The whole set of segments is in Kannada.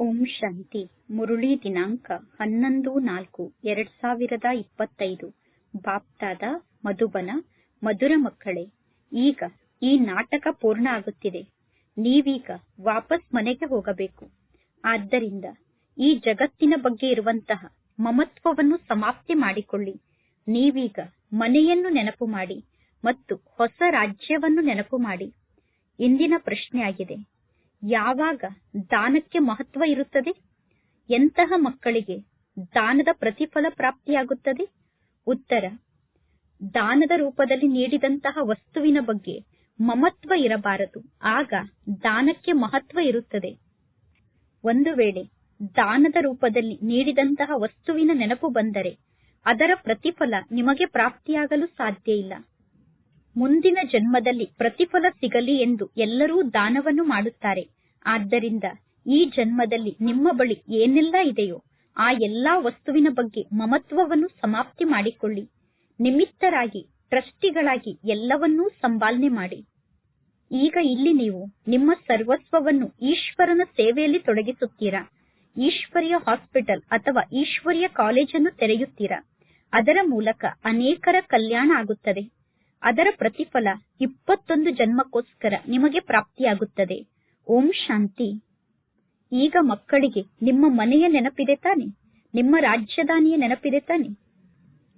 ಓಂ ಶಾಂತಿ. ಮುರುಳಿ ದಿನಾಂಕ ಹನ್ನೊಂದು ನಾಲ್ಕು, ಎರಡ್ ಸಾವಿರದ ಇಪ್ಪತ್ತೈದು. ಬಾಪ್ತಾದ ಮಧುಬನ, ಮಧುರ ಮಕ್ಕಳೇ, ಈಗ ಈ ನಾಟಕ ಪೂರ್ಣ ಆಗುತ್ತಿದೆ. ನೀವೀಗ ವಾಪಸ್ ಮನೆಗೆ ಹೋಗಬೇಕು. ಆದ್ದರಿಂದ ಈ ಜಗತ್ತಿನ ಬಗ್ಗೆ ಇರುವಂತಹ ಮಮತ್ವವನ್ನು ಸಮಾಪ್ತಿ ಮಾಡಿಕೊಳ್ಳಿ. ನೀವೀಗ ಮನೆಯನ್ನು ನೆನಪು ಮಾಡಿ ಮತ್ತು ಹೊಸ ರಾಜ್ಯವನ್ನು ನೆನಪು ಮಾಡಿ. ಇಂದಿನ ಪ್ರಶ್ನೆಯಾಗಿದೆ. ಯಾವಾಗ ದಾನಕ್ಕೆ ಮಹತ್ವ ಇರುತ್ತದೆ? ಎಂತಹ ಮಕ್ಕಳಿಗೆ ದಾನದ ಪ್ರತಿಫಲ ಪ್ರಾಪ್ತಿಯಾಗುತ್ತದೆ? ಉತ್ತರ, ದಾನದ ರೂಪದಲ್ಲಿ ನೀಡಿದಂತಹ ವಸ್ತುವಿನ ಬಗ್ಗೆ ಮಮತ್ವ ಇರಬಾರದು. ಆಗ ದಾನಕ್ಕೆ ಮಹತ್ವ ಇರುತ್ತದೆ. ಒಂದು ವೇಳೆ ದಾನದ ರೂಪದಲ್ಲಿ ನೀಡಿದಂತಹ ವಸ್ತುವಿನ ನೆನಪು ಬಂದರೆ ಅದರ ಪ್ರತಿಫಲ ನಿಮಗೆ ಪ್ರಾಪ್ತಿಯಾಗಲು ಸಾಧ್ಯ ಇಲ್ಲ. ಮುಂದಿನ ಜನ್ಮದಲ್ಲಿ ಪ್ರತಿಫಲ ಸಿಗಲಿ ಎಂದು ಎಲ್ಲರೂ ದಾನವನ್ನು ಮಾಡುತ್ತಾರೆ. ಆದ್ದರಿಂದ ಈ ಜನ್ಮದಲ್ಲಿ ನಿಮ್ಮ ಬಳಿ ಏನೆಲ್ಲ ಇದೆಯೋ ಆ ಎಲ್ಲಾ ವಸ್ತುವಿನ ಬಗ್ಗೆ ಮಮತ್ವವನ್ನು ಸಮಾಪ್ತಿ ಮಾಡಿಕೊಳ್ಳಿ. ನಿಮಿತ್ತರಾಗಿ, ಟ್ರಸ್ಟಿಗಳಾಗಿ ಎಲ್ಲವನ್ನೂ ಸಂಪಾಲನೆ ಮಾಡಿ. ಈಗ ಇಲ್ಲಿ ನೀವು ನಿಮ್ಮ ಸರ್ವಸ್ವವನ್ನು ಈಶ್ವರನ ಸೇವೆಯಲ್ಲಿ ತೊಡಗಿಸುತ್ತೀರಾ? ಈಶ್ವರಿಯ ಹಾಸ್ಪಿಟಲ್ ಅಥವಾ ಈಶ್ವರಿಯ ಕಾಲೇಜನ್ನು ತೆರೆಯುತ್ತೀರಾ? ಅದರ ಮೂಲಕ ಅನೇಕರ ಕಲ್ಯಾಣ ಆಗುತ್ತದೆ. ಅದರ ಪ್ರತಿಫಲ ಇಪ್ಪತ್ತೊಂದು ಜನ್ಮಕ್ಕೋಸ್ಕರ ನಿಮಗೆ ಪ್ರಾಪ್ತಿಯಾಗುತ್ತದೆ. ಓಂ ಶಾಂತಿ. ಈಗ ಮಕ್ಕಳಿಗೆ ನಿಮ್ಮ ಮನೆಯ ನೆನಪಿದೆ ತಾನೆ? ನಿಮ್ಮ ರಾಜಧಾನಿಯ ನೆನಪಿದೆ ತಾನೆ?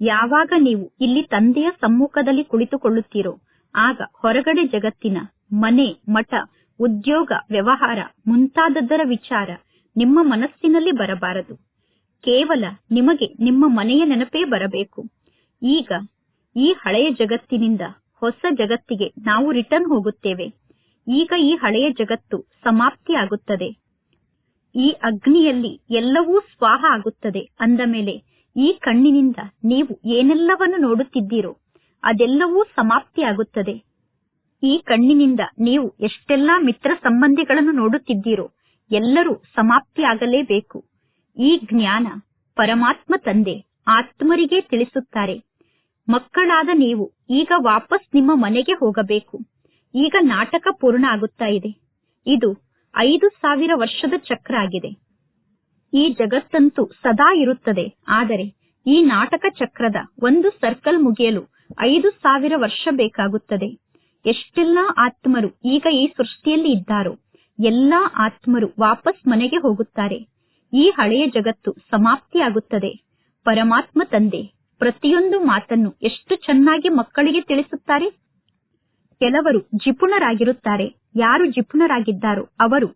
ಯಾವಾಗ ನೀವು ಇಲ್ಲಿ ತಂದೆಯ ಸಮ್ಮುಖದಲ್ಲಿ ಕುಳಿತುಕೊಳ್ಳುತ್ತೀರೋ, ಆಗ ಹೊರಗಡೆ ಜಗತ್ತಿನ ಮನೆ, ಮಠ, ಉದ್ಯೋಗ, ವ್ಯವಹಾರ ಮುಂತಾದದ್ದರ ವಿಚಾರ ನಿಮ್ಮ ಮನಸ್ಸಿನಲ್ಲಿ ಬರಬಾರದು. ಕೇವಲ ನಿಮಗೆ ನಿಮ್ಮ ಮನೆಯ ನೆನಪೇ ಬರಬೇಕು. ಈಗ ಈ ಹಳೆಯ ಜಗತ್ತಿನಿಂದ ಹೊಸ ಜಗತ್ತಿಗೆ ನಾವು ರಿಟರ್ನ್ ಹೋಗುತ್ತೇವೆ. ಈಗ ಈ ಹಳೆಯ ಜಗತ್ತು ಸಮಾಪ್ತಿಯಾಗುತ್ತದೆ. ಈ ಅಗ್ನಿಯಲ್ಲಿ ಎಲ್ಲವೂ ಸ್ವಾಹ ಆಗುತ್ತದೆ. ಅಂದ ಮೇಲೆ ಈ ಕಣ್ಣಿನಿಂದ ನೀವು ಏನೆಲ್ಲವನ್ನು ನೋಡುತ್ತಿದ್ದೀರೋ ಅದೆಲ್ಲವೂ ಸಮಾಪ್ತಿಯಾಗುತ್ತದೆ. ಈ ಕಣ್ಣಿನಿಂದ ನೀವು ಎಷ್ಟೆಲ್ಲಾ ಮಿತ್ರ ಸಂಬಂಧಿಗಳನ್ನು ನೋಡುತ್ತಿದ್ದೀರೋ ಎಲ್ಲರೂ ಸಮಾಪ್ತಿಯಾಗಲೇಬೇಕು. ಈ ಜ್ಞಾನ ಪರಮಾತ್ಮ ತಂದೆ ಆತ್ಮರಿಗೆ ತಿಳಿಸುತ್ತಾರೆ. ಮಕ್ಕಳಾದ ನೀವು ಈಗ ವಾಪಸ್ ನಿಮ್ಮ ಮನೆಗೆ ಹೋಗಬೇಕು. ಈಗ ನಾಟಕ ಪೂರ್ಣ ಆಗುತ್ತಾ ಇದೆ. ಇದು ಐದು ಸಾವಿರ ವರ್ಷದ ಚಕ್ರ ಆಗಿದೆ. ಈ ಜಗತ್ತಂತೂ ಸದಾ ಇರುತ್ತದೆ. ಆದರೆ ಈ ನಾಟಕ ಚಕ್ರದ ಒಂದು ಸರ್ಕಲ್ ಮುಗಿಯಲು ಐದು ಸಾವಿರ ವರ್ಷ ಬೇಕಾಗುತ್ತದೆ. ಎಷ್ಟೆಲ್ಲಾ ಆತ್ಮರು ಈಗ ಈ ಸೃಷ್ಟಿಯಲ್ಲಿ ಇದ್ದಾರೋ, ಎಲ್ಲಾ ಆತ್ಮರು ವಾಪಸ್ ಮನೆಗೆ ಹೋಗುತ್ತಾರೆ. ಈ ಹಳೆಯ ಜಗತ್ತು ಸಮಾಪ್ತಿಯಾಗುತ್ತದೆ. ಪರಮಾತ್ಮ ತಂದೆ ಪ್ರತಿಯೊಂದು ಮಾತನ್ನು ಎಷ್ಟು ಚೆನ್ನಾಗಿ ಮಕ್ಕಳಿಗೆ ತಿಳಿಸುತ್ತಾರೆ? ಕೆಲವರು ಜಿಪುಣರಾಗಿರುತ್ತಾರೆ. ಯಾರು ಜಿಪುಣರಾಗಿದ್ದಾರೋ ಅವರು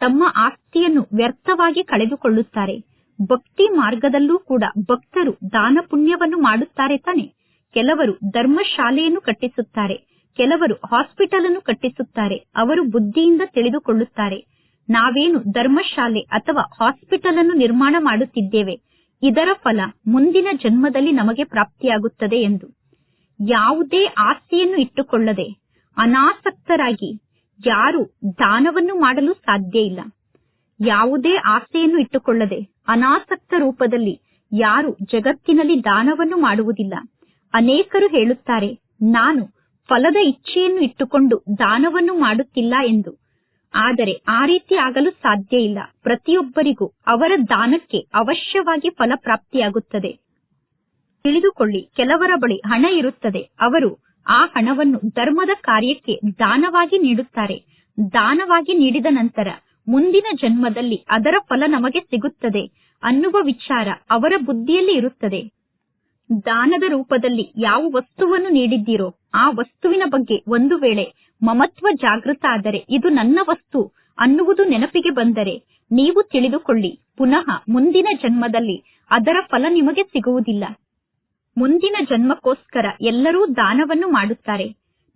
ತಮ್ಮ ಆಸ್ತಿಯನ್ನು ವ್ಯರ್ಥವಾಗಿ ಕಳೆದುಕೊಳ್ಳುತ್ತಾರೆ. ಭಕ್ತಿ ಮಾರ್ಗದಲ್ಲೂ ಕೂಡ ಭಕ್ತರು ದಾನ ಪುಣ್ಯವನ್ನು ಮಾಡುತ್ತಾರೆ ತಾನೆ. ಕೆಲವರು ಧರ್ಮಶಾಲೆಯನ್ನು ಕಟ್ಟಿಸುತ್ತಾರೆ. ಕೆಲವರು ಹಾಸ್ಪಿಟಲ್ ಅನ್ನು ಕಟ್ಟಿಸುತ್ತಾರೆ. ಅವರು ಬುದ್ಧಿಯಿಂದ ತಿಳಿದುಕೊಳ್ಳುತ್ತಾರೆ. ನಾವೇನು ಧರ್ಮಶಾಲೆ ಅಥವಾ ಹಾಸ್ಪಿಟಲ್ ಅನ್ನು ನಿರ್ಮಾಣ ಮಾಡುತ್ತಿದ್ದೇವೆ. ಇದರ ಫಲ ಮುಂದಿನ ಜನ್ಮದಲ್ಲಿ ನಮಗೆ ಪ್ರಾಪ್ತಿಯಾಗುತ್ತದೆ ಎಂದು. ಯಾವುದೇ ಆಸ್ತಿಯನ್ನು ಇಟ್ಟುಕೊಳ್ಳದೆ ಅನಾಸಕ್ತರಾಗಿ ಯಾರು ದಾನವನ್ನು ಮಾಡಲು ಸಾಧ್ಯ ಇಲ್ಲ. ಯಾವುದೇ ಆಸೆಯನ್ನು ಇಟ್ಟುಕೊಳ್ಳದೆ ಅನಾಸಕ್ತ ರೂಪದಲ್ಲಿ ಯಾರು ಜಗತ್ತಿನಲ್ಲಿ ದಾನವನ್ನು ಮಾಡುವುದಿಲ್ಲ. ಅನೇಕರು ಹೇಳುತ್ತಾರೆ, ನಾನು ಫಲದ ಇಚ್ಛೆಯನ್ನು ಇಟ್ಟುಕೊಂಡು ದಾನವನ್ನು ಮಾಡುತ್ತಿಲ್ಲ ಎಂದು. ಆದರೆ ಆ ರೀತಿ ಆಗಲು ಸಾಧ್ಯ ಇಲ್ಲ. ಪ್ರತಿಯೊಬ್ಬರಿಗೂ ಅವರ ದಾನಕ್ಕೆ ಅವಶ್ಯವಾಗಿ ಫಲ ಪ್ರಾಪ್ತಿಯಾಗುತ್ತದೆ ತಿಳಿದುಕೊಳ್ಳಿ, ಕೆಲವರ ಬಳಿ ಹಣ ಇರುತ್ತದೆ. ಅವರು ಆ ಹಣವನ್ನು ಧರ್ಮದ ಕಾರ್ಯಕ್ಕೆ ದಾನವಾಗಿ ನೀಡುತ್ತಾರೆ. ದಾನವಾಗಿ ನೀಡಿದ ನಂತರ ಮುಂದಿನ ಜನ್ಮದಲ್ಲಿ ಅದರ ಫಲ ನಮಗೆ ಸಿಗುತ್ತದೆ ಅನ್ನುವ ವಿಚಾರ ಅವರ ಬುದ್ಧಿಯಲ್ಲಿ ಇರುತ್ತದೆ. ದಾನದ ರೂಪದಲ್ಲಿ ಯಾವ ವಸ್ತುವನ್ನು ನೀಡಿದ್ದೀರೋ ಆ ವಸ್ತುವಿನ ಬಗ್ಗೆ ಒಂದು ವೇಳೆ ಮಮತ್ವ ಜಾಗೃತ ಆದರೆ ಇದು ನನ್ನ ವಸ್ತು ಅನ್ನುವುದು ನೆನಪಿಗೆ ಬಂದರೆ ನೀವು ತಿಳಿದುಕೊಳ್ಳಿ. ಪುನಃ ಮುಂದಿನ ಜನ್ಮದಲ್ಲಿ ಅದರ ಫಲ ನಿಮಗೆ ಸಿಗುವುದಿಲ್ಲ. ಮುಂದಿನ ಜನ್ಮಕ್ಕೋಸ್ಕರ ಎಲ್ಲರೂ ದಾನವನ್ನು ಮಾಡುತ್ತಾರೆ.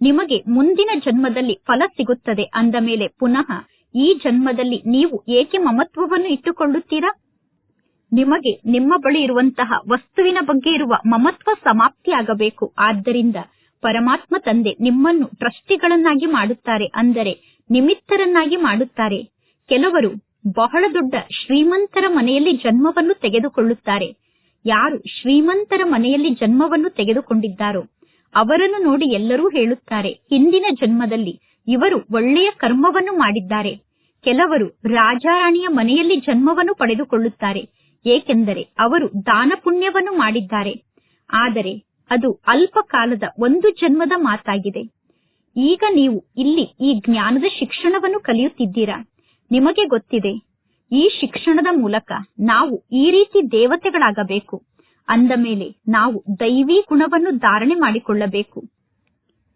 ನಿಮಗೆ ಮುಂದಿನ ಜನ್ಮದಲ್ಲಿ ಫಲ ಸಿಗುತ್ತದೆ ಅಂದ ಮೇಲೆ ಪುನಃ ಈ ಜನ್ಮದಲ್ಲಿ ನೀವು ಏಕೆ ಮಮತ್ವವನ್ನು ಇಟ್ಟುಕೊಳ್ಳುತ್ತೀರಾ? ನಿಮಗೆ ನಿಮ್ಮ ಬಳಿ ಇರುವಂತಹ ವಸ್ತುವಿನ ಬಗ್ಗೆ ಇರುವ ಮಮತ್ವ ಸಮಾಪ್ತಿಯಾಗಬೇಕು. ಆದ್ದರಿಂದ ಪರಮಾತ್ಮ ತಂದೆ ನಿಮ್ಮನ್ನು ಟ್ರಸ್ಟಿಗಳನ್ನಾಗಿ ಮಾಡುತ್ತಾರೆ ಅಂದರೆ ನಿಮಿತ್ತರನ್ನಾಗಿ ಮಾಡುತ್ತಾರೆ. ಕೆಲವರು ಬಹಳ ದೊಡ್ಡ ಶ್ರೀಮಂತರ ಮನೆಯಲ್ಲಿ ಜನ್ಮವನ್ನು ತೆಗೆದುಕೊಳ್ಳುತ್ತಾರೆ. ಯಾರು ಶ್ರೀಮಂತರ ಮನೆಯಲ್ಲಿ ಜನ್ಮವನ್ನು ತೆಗೆದುಕೊಂಡಿದ್ದಾರೋ ಅವರನ್ನು ನೋಡಿ ಎಲ್ಲರೂ ಹೇಳುತ್ತಾರೆ, ಹಿಂದಿನ ಜನ್ಮದಲ್ಲಿ ಇವರು ಒಳ್ಳೆಯ ಕರ್ಮವನ್ನು ಮಾಡಿದ್ದಾರೆ. ಕೆಲವರು ರಾಜಾರಾಣಿಯ ಮನೆಯಲ್ಲಿ ಜನ್ಮವನ್ನು ಪಡೆದುಕೊಳ್ಳುತ್ತಾರೆ, ಏಕೆಂದರೆ ಅವರು ದಾನ ಪುಣ್ಯವನ್ನು ಮಾಡಿದ್ದಾರೆ. ಆದರೆ ಅದು ಅಲ್ಪ ಕಾಲದ ಒಂದು ಜನ್ಮದ ಮಾತಾಗಿದೆ. ಈಗ ನೀವು ಇಲ್ಲಿ ಈ ಜ್ಞಾನದ ಶಿಕ್ಷಣವನ್ನು ಕಲಿಯುತ್ತಿದ್ದೀರಾ? ನಿಮಗೆ ಗೊತ್ತಿದೆ, ಈ ಶಿಕ್ಷಣದ ಮೂಲಕ ನಾವು ಈ ರೀತಿ ದೇವತೆಗಳಾಗಬೇಕು. ಅಂದ ಮೇಲೆ ನಾವು ದೈವಿ ಗುಣವನ್ನು ಧಾರಣೆ ಮಾಡಿಕೊಳ್ಳಬೇಕು.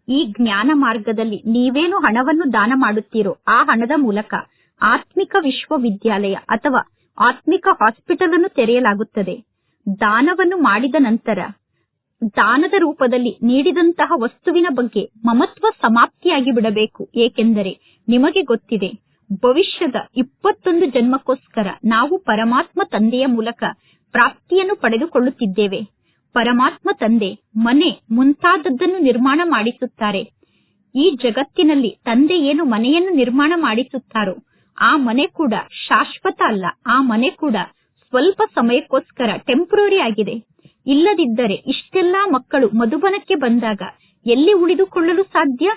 ಈ ಜ್ಞಾನ ಮಾರ್ಗದಲ್ಲಿ ನೀವೇನು ಹಣವನ್ನು ದಾನ ಮಾಡುತ್ತೀರೋ ಆ ಹಣದ ಮೂಲಕ ಆತ್ಮಿಕ ವಿಶ್ವವಿದ್ಯಾಲಯ ಅಥವಾ ಆತ್ಮಿಕ ಹಾಸ್ಪಿಟಲ್ ಅನ್ನು ತೆರೆಯಲಾಗುತ್ತದೆ. ದಾನವನ್ನು ಮಾಡಿದ ನಂತರ ದಾನದ ರೂಪದಲ್ಲಿ ನೀಡಿದಂತಹ ವಸ್ತುವಿನ ಬಗ್ಗೆ ಮಮತ್ವ ಸಮಾಪ್ತಿಯಾಗಿ ಬಿಡಬೇಕು. ಏಕೆಂದರೆ ನಿಮಗೆ ಗೊತ್ತಿದೆ, ಭವಿಷ್ಯದ ಇಪ್ಪತ್ತೊಂದು ಜನ್ಮಕ್ಕೋಸ್ಕರ ನಾವು ಪರಮಾತ್ಮ ತಂದೆಯ ಮೂಲಕ ಪ್ರಾಪ್ತಿಯನ್ನು ಪಡೆದುಕೊಳ್ಳುತ್ತಿದ್ದೇವೆ. ಪರಮಾತ್ಮ ತಂದೆ ಮನೆ ಮುಂತಾದದ್ದನ್ನು ನಿರ್ಮಾಣ ಮಾಡಿಸುತ್ತಾರೆ. ಈ ಜಗತ್ತಿನಲ್ಲಿ ತಂದೆ ಏನು ಮನೆಯನ್ನು ನಿರ್ಮಾಣ ಮಾಡಿಸುತ್ತಾರೋ, ಆ ಮನೆ ಕೂಡ ಶಾಶ್ವತ ಅಲ್ಲ. ಆ ಮನೆ ಕೂಡ ಸ್ವಲ್ಪ ಸಮಯಕ್ಕೋಸ್ಕರ ಟೆಂಪರರಿ ಆಗಿದೆ. ಇಲ್ಲದಿದ್ದರೆ ಇಷ್ಟೆಲ್ಲಾ ಮಕ್ಕಳು ಮಧುಬನಕ್ಕೆ ಬಂದಾಗ ಎಲ್ಲಿ ಉಳಿದುಕೊಳ್ಳಲು ಸಾಧ್ಯ?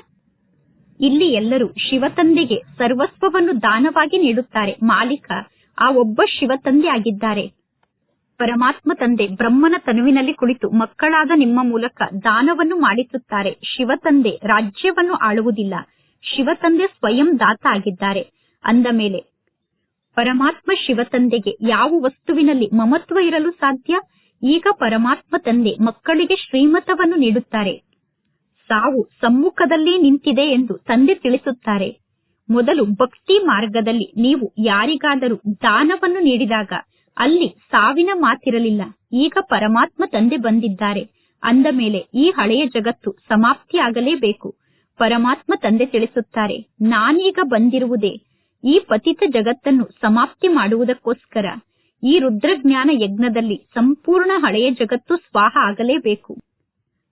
ಇಲ್ಲಿ ಎಲ್ಲರೂ ಶಿವತಂದೆಗೆ ಸರ್ವಸ್ವವನ್ನು ದಾನವಾಗಿ ನೀಡುತ್ತಾರೆ. ಮಾಲೀಕ ಆ ಒಬ್ಬ ಶಿವತಂದೆ ಆಗಿದ್ದಾರೆ. ಪರಮಾತ್ಮ ತಂದೆ ಬ್ರಹ್ಮನ ತನುವಿನಲ್ಲಿ ಕುಳಿತು ಮಕ್ಕಳಾದ ನಿಮ್ಮ ಮೂಲಕ ದಾನವನ್ನು ಮಾಡಿಸುತ್ತಾರೆ. ಶಿವತಂದೆ ರಾಜ್ಯವನ್ನು ಆಳುವುದಿಲ್ಲ. ಶಿವತಂದೆ ಸ್ವಯಂ ದಾತ ಆಗಿದ್ದಾರೆ. ಅಂದ ಮೇಲೆ, ಪರಮಾತ್ಮ ಶಿವತಂದೆಗೆ ಯಾವ ವಸ್ತುವಿನಲ್ಲಿ ಮಮತ್ವ ಇರಲು ಸಾಧ್ಯ? ಈಗ ಪರಮಾತ್ಮ ತಂದೆ ಮಕ್ಕಳಿಗೆ ಶ್ರೀಮತವನ್ನು ನೀಡುತ್ತಾರೆ. ಸಾವು ಸಮ್ಮುಖದಲ್ಲಿ ನಿಂತಿದೆ ಎಂದು ತಂದೆ ತಿಳಿಸುತ್ತಾರೆ. ಮೊದಲು ಭಕ್ತಿ ಮಾರ್ಗದಲ್ಲಿ ನೀವು ಯಾರಿಗಾದರೂ ದಾನವನ್ನು ನೀಡಿದಾಗ ಅಲ್ಲಿ ಸಾವಿನ ಮಾತಿರಲಿಲ್ಲ. ಈಗ ಪರಮಾತ್ಮ ತಂದೆ ಬಂದಿದ್ದಾರೆ. ಅಂದ ಮೇಲೆ ಈ ಹಳೆಯ ಜಗತ್ತು ಸಮಾಪ್ತಿಯಾಗಲೇಬೇಕು. ಪರಮಾತ್ಮ ತಂದೆ ತಿಳಿಸುತ್ತಾರೆ, ನಾನೀಗ ಬಂದಿರುವುದೇ ಈ ಪತಿತ ಜಗತ್ತನ್ನು ಸಮಾಪ್ತಿ ಮಾಡುವುದಕ್ಕೋಸ್ಕರ. ಈ ರುದ್ರಜ್ಞಾನ ಯಜ್ಞದಲ್ಲಿ ಸಂಪೂರ್ಣ ಹಳೆಯ ಜಗತ್ತು ಸ್ವಾಹ ಆಗಲೇಬೇಕು.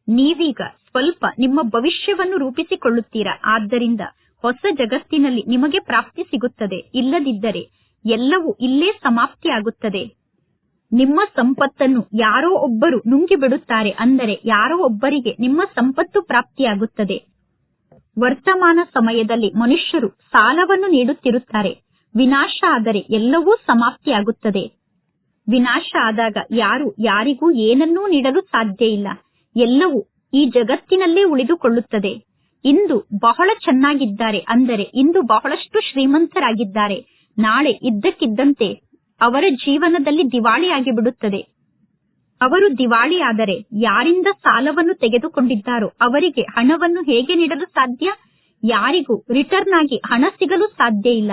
ನೀವೀಗ ಸ್ವಲ್ಪ ನಿಮ್ಮ ಭವಿಷ್ಯವನ್ನು ರೂಪಿಸಿಕೊಳ್ಳುತ್ತೀರಾ? ಆದ್ದರಿಂದ ಹೊಸ ಜಗತ್ತಿನಲ್ಲಿ ನಿಮಗೆ ಪ್ರಾಪ್ತಿ ಸಿಗುತ್ತದೆ. ಇಲ್ಲದಿದ್ದರೆ ಎಲ್ಲವೂ ಇಲ್ಲೇ ಸಮಾಪ್ತಿಯಾಗುತ್ತದೆ. ನಿಮ್ಮ ಸಂಪತ್ತನ್ನು ಯಾರೋ ಒಬ್ಬರು ನುಂಗಿಬಿಡುತ್ತಾರೆ. ಅಂದರೆ ಯಾರೋ ಒಬ್ಬರಿಗೆ ನಿಮ್ಮ ಸಂಪತ್ತು ಪ್ರಾಪ್ತಿಯಾಗುತ್ತದೆ. ವರ್ತಮಾನ ಸಮಯದಲ್ಲಿ ಮನುಷ್ಯರು ಸಾಲವನ್ನು ನೀಡುತ್ತಿರುತ್ತಾರೆ. ವಿನಾಶ ಆದರೆ ಎಲ್ಲವೂ ಸಮಾಪ್ತಿಯಾಗುತ್ತದೆ. ವಿನಾಶ ಆದಾಗ ಯಾರು ಯಾರಿಗೂ ಏನನ್ನೂ ನೀಡಲು ಸಾಧ್ಯ ಇಲ್ಲ. ಎಲ್ಲವೂ ಈ ಜಗತ್ತಿನಲ್ಲೇ ಉಳಿದುಕೊಳ್ಳುತ್ತದೆ. ಇಂದು ಬಹಳ ಚೆನ್ನಾಗಿದ್ದಾರೆ ಅಂದರೆ ಇಂದು ಬಹಳಷ್ಟು ಶ್ರೀಮಂತರಾಗಿದ್ದಾರೆ. ನಾಳೆ ಇದ್ದಕ್ಕಿದ್ದಂತೆ ಅವರ ಜೀವನದಲ್ಲಿ ದಿವಾಳಿಯಾಗಿ ಬಿಡುತ್ತದೆ ಅವರು ದಿವಾಳಿಯಾದರೆ ಯಾರಿಂದ ಸಾಲವನ್ನು ತೆಗೆದುಕೊಂಡಿದ್ದಾರೋ ಅವರಿಗೆ ಹಣವನ್ನು ಹೇಗೆ ನೀಡಲು ಸಾಧ್ಯ? ಯಾರಿಗೂ ರಿಟರ್ನ್ ಆಗಿ ಹಣ ಸಿಗಲು ಸಾಧ್ಯ ಇಲ್ಲ.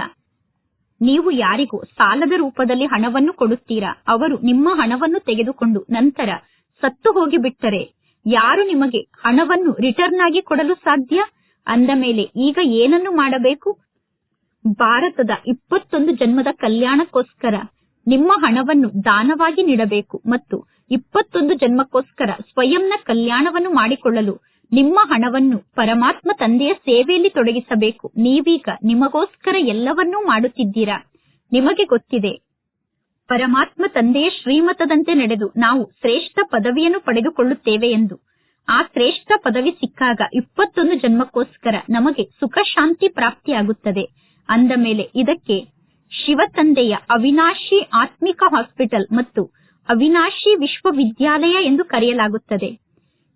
ನೀವು ಯಾರಿಗೂ ಸಾಲದ ರೂಪದಲ್ಲಿ ಹಣವನ್ನು ಕೊಡುತ್ತೀರಾ? ಅವರು ನಿಮ್ಮ ಹಣವನ್ನು ತೆಗೆದುಕೊಂಡು ನಂತರ ಸತ್ತು ಹೋಗಿಬಿಟ್ಟರೆ ಯಾರು ನಿಮಗೆ ಹಣವನ್ನು ರಿಟರ್ನ್ ಆಗಿ ಕೊಡಲು ಸಾಧ್ಯ? ಅಂದ ಮೇಲೆ ಈಗ ಏನನ್ನು ಮಾಡಬೇಕು? ಭಾರತದ ಇಪ್ಪತ್ತೊಂದು ಜನ್ಮದ ಕಲ್ಯಾಣಕ್ಕೋಸ್ಕರ ನಿಮ್ಮ ಹಣವನ್ನು ದಾನವಾಗಿ ನೀಡಬೇಕು ಮತ್ತು ಇಪ್ಪತ್ತೊಂದು ಜನ್ಮಕ್ಕೋಸ್ಕರ ಸ್ವಯಂನ ಕಲ್ಯಾಣವನ್ನು ಮಾಡಿಕೊಳ್ಳಲು ನಿಮ್ಮ ಹಣವನ್ನು ಪರಮಾತ್ಮ ತಂದೆಯ ಸೇವೆಯಲ್ಲಿ ತೊಡಗಿಸಬೇಕು. ನೀವೀಗ ನಿಮಗೋಸ್ಕರ ಎಲ್ಲವನ್ನೂ ಮಾಡುತ್ತಿದ್ದೀರಾ? ನಿಮಗೆ ಗೊತ್ತಿದೆ. ಪರಮಾತ್ಮ ತಂದೆಯ ಶ್ರೀಮತದಂತೆ ನಡೆದು ನಾವು ಶ್ರೇಷ್ಠ ಪದವಿಯನ್ನು ಪಡೆದುಕೊಳ್ಳುತ್ತೇವೆ ಎಂದು. ಆ ಶ್ರೇಷ್ಠ ಪದವಿ ಸಿಕ್ಕಾಗ ಇಪ್ಪತ್ತೊಂದು ಜನ್ಮಕ್ಕೋಸ್ಕರ ನಮಗೆ ಸುಖ ಶಾಂತಿ ಪ್ರಾಪ್ತಿಯಾಗುತ್ತದೆ. ಅಂದ ಮೇಲೆ ಇದಕ್ಕೆ ಶಿವತಂದೆಯ ಅವಿನಾಶಿ ಆತ್ಮಿಕ ಹಾಸ್ಪಿಟಲ್ ಮತ್ತು ಅವಿನಾಶಿ ವಿಶ್ವವಿದ್ಯಾಲಯ ಎಂದು ಕರೆಯಲಾಗುತ್ತದೆ.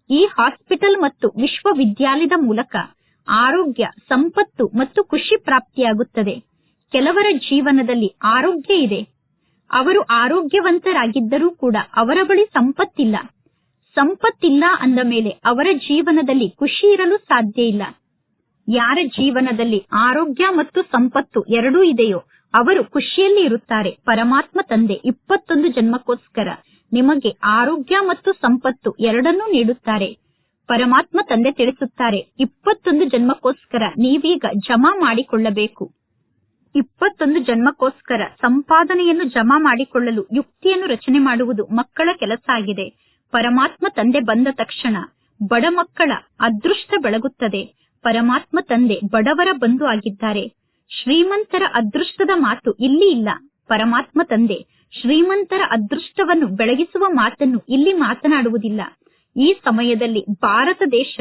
ಈ ಹಾಸ್ಪಿಟಲ್ ಮತ್ತು ವಿಶ್ವವಿದ್ಯಾಲಯದ ಮೂಲಕ ಆರೋಗ್ಯ, ಸಂಪತ್ತು ಮತ್ತು ಖುಷಿ ಪ್ರಾಪ್ತಿಯಾಗುತ್ತದೆ. ಕೆಲವರ ಜೀವನದಲ್ಲಿ ಆರೋಗ್ಯ ಇದೆ. ಅವರು ಆರೋಗ್ಯವಂತರಾಗಿದ್ದರೂ ಕೂಡ ಅವರ ಬಳಿ ಸಂಪತ್ತಿಲ್ಲ. ಸಂಪತ್ತಿಲ್ಲ ಅಂದ ಮೇಲೆ ಅವರ ಜೀವನದಲ್ಲಿ ಖುಷಿ ಇರಲು ಸಾಧ್ಯ ಇಲ್ಲ. ಯಾರ ಜೀವನದಲ್ಲಿ ಆರೋಗ್ಯ ಮತ್ತು ಸಂಪತ್ತು ಎರಡೂ ಇದೆಯೋ ಅವರು ಖುಷಿಯಲ್ಲಿ ಇರುತ್ತಾರೆ. ಪರಮಾತ್ಮ ತಂದೆ ಇಪ್ಪತ್ತೊಂದು ಜನ್ಮಕ್ಕೋಸ್ಕರ. ನಿಮಗೆ ಆರೋಗ್ಯ ಮತ್ತು ಸಂಪತ್ತು ಎರಡನ್ನೂ ನೀಡುತ್ತಾರೆ. ಪರಮಾತ್ಮ ತಂದೆ ತಿಳಿಸುತ್ತಾರೆ, ಇಪ್ಪತ್ತೊಂದು ಜನ್ಮಕ್ಕೋಸ್ಕರ ನೀವೀಗ ಜಮಾ ಮಾಡಿಕೊಳ್ಳಬೇಕು. ಇಪ್ಪತ್ತೊಂದು ಜನ್ಮಕ್ಕೋಸ್ಕರ ಸಂಪಾದನೆಯನ್ನು ಜಮಾ ಮಾಡಿಕೊಳ್ಳಲು ಯುಕ್ತಿಯನ್ನು ರಚನೆ ಮಾಡುವುದು ಮಕ್ಕಳ ಕೆಲಸ ಆಗಿದೆ. ಪರಮಾತ್ಮ ತಂದೆ ಬಂದ ತಕ್ಷಣ ಬಡ ಮಕ್ಕಳ ಅದೃಷ್ಟ ಬೆಳಗುತ್ತದೆ. ಪರಮಾತ್ಮ ತಂದೆ ಬಡವರ ಬಂಧು ಆಗಿದ್ದಾರೆ. ಶ್ರೀಮಂತರ ಅದೃಷ್ಟದ ಮಾತು ಇಲ್ಲಿ ಇಲ್ಲ. ಪರಮಾತ್ಮ ತಂದೆ ಶ್ರೀಮಂತರ ಅದೃಷ್ಟವನ್ನು ಬೆಳಗಿಸುವ ಮಾತನ್ನು ಇಲ್ಲಿ ಮಾತನಾಡುವುದಿಲ್ಲ. ಈ ಸಮಯದಲ್ಲಿ ಭಾರತ ದೇಶ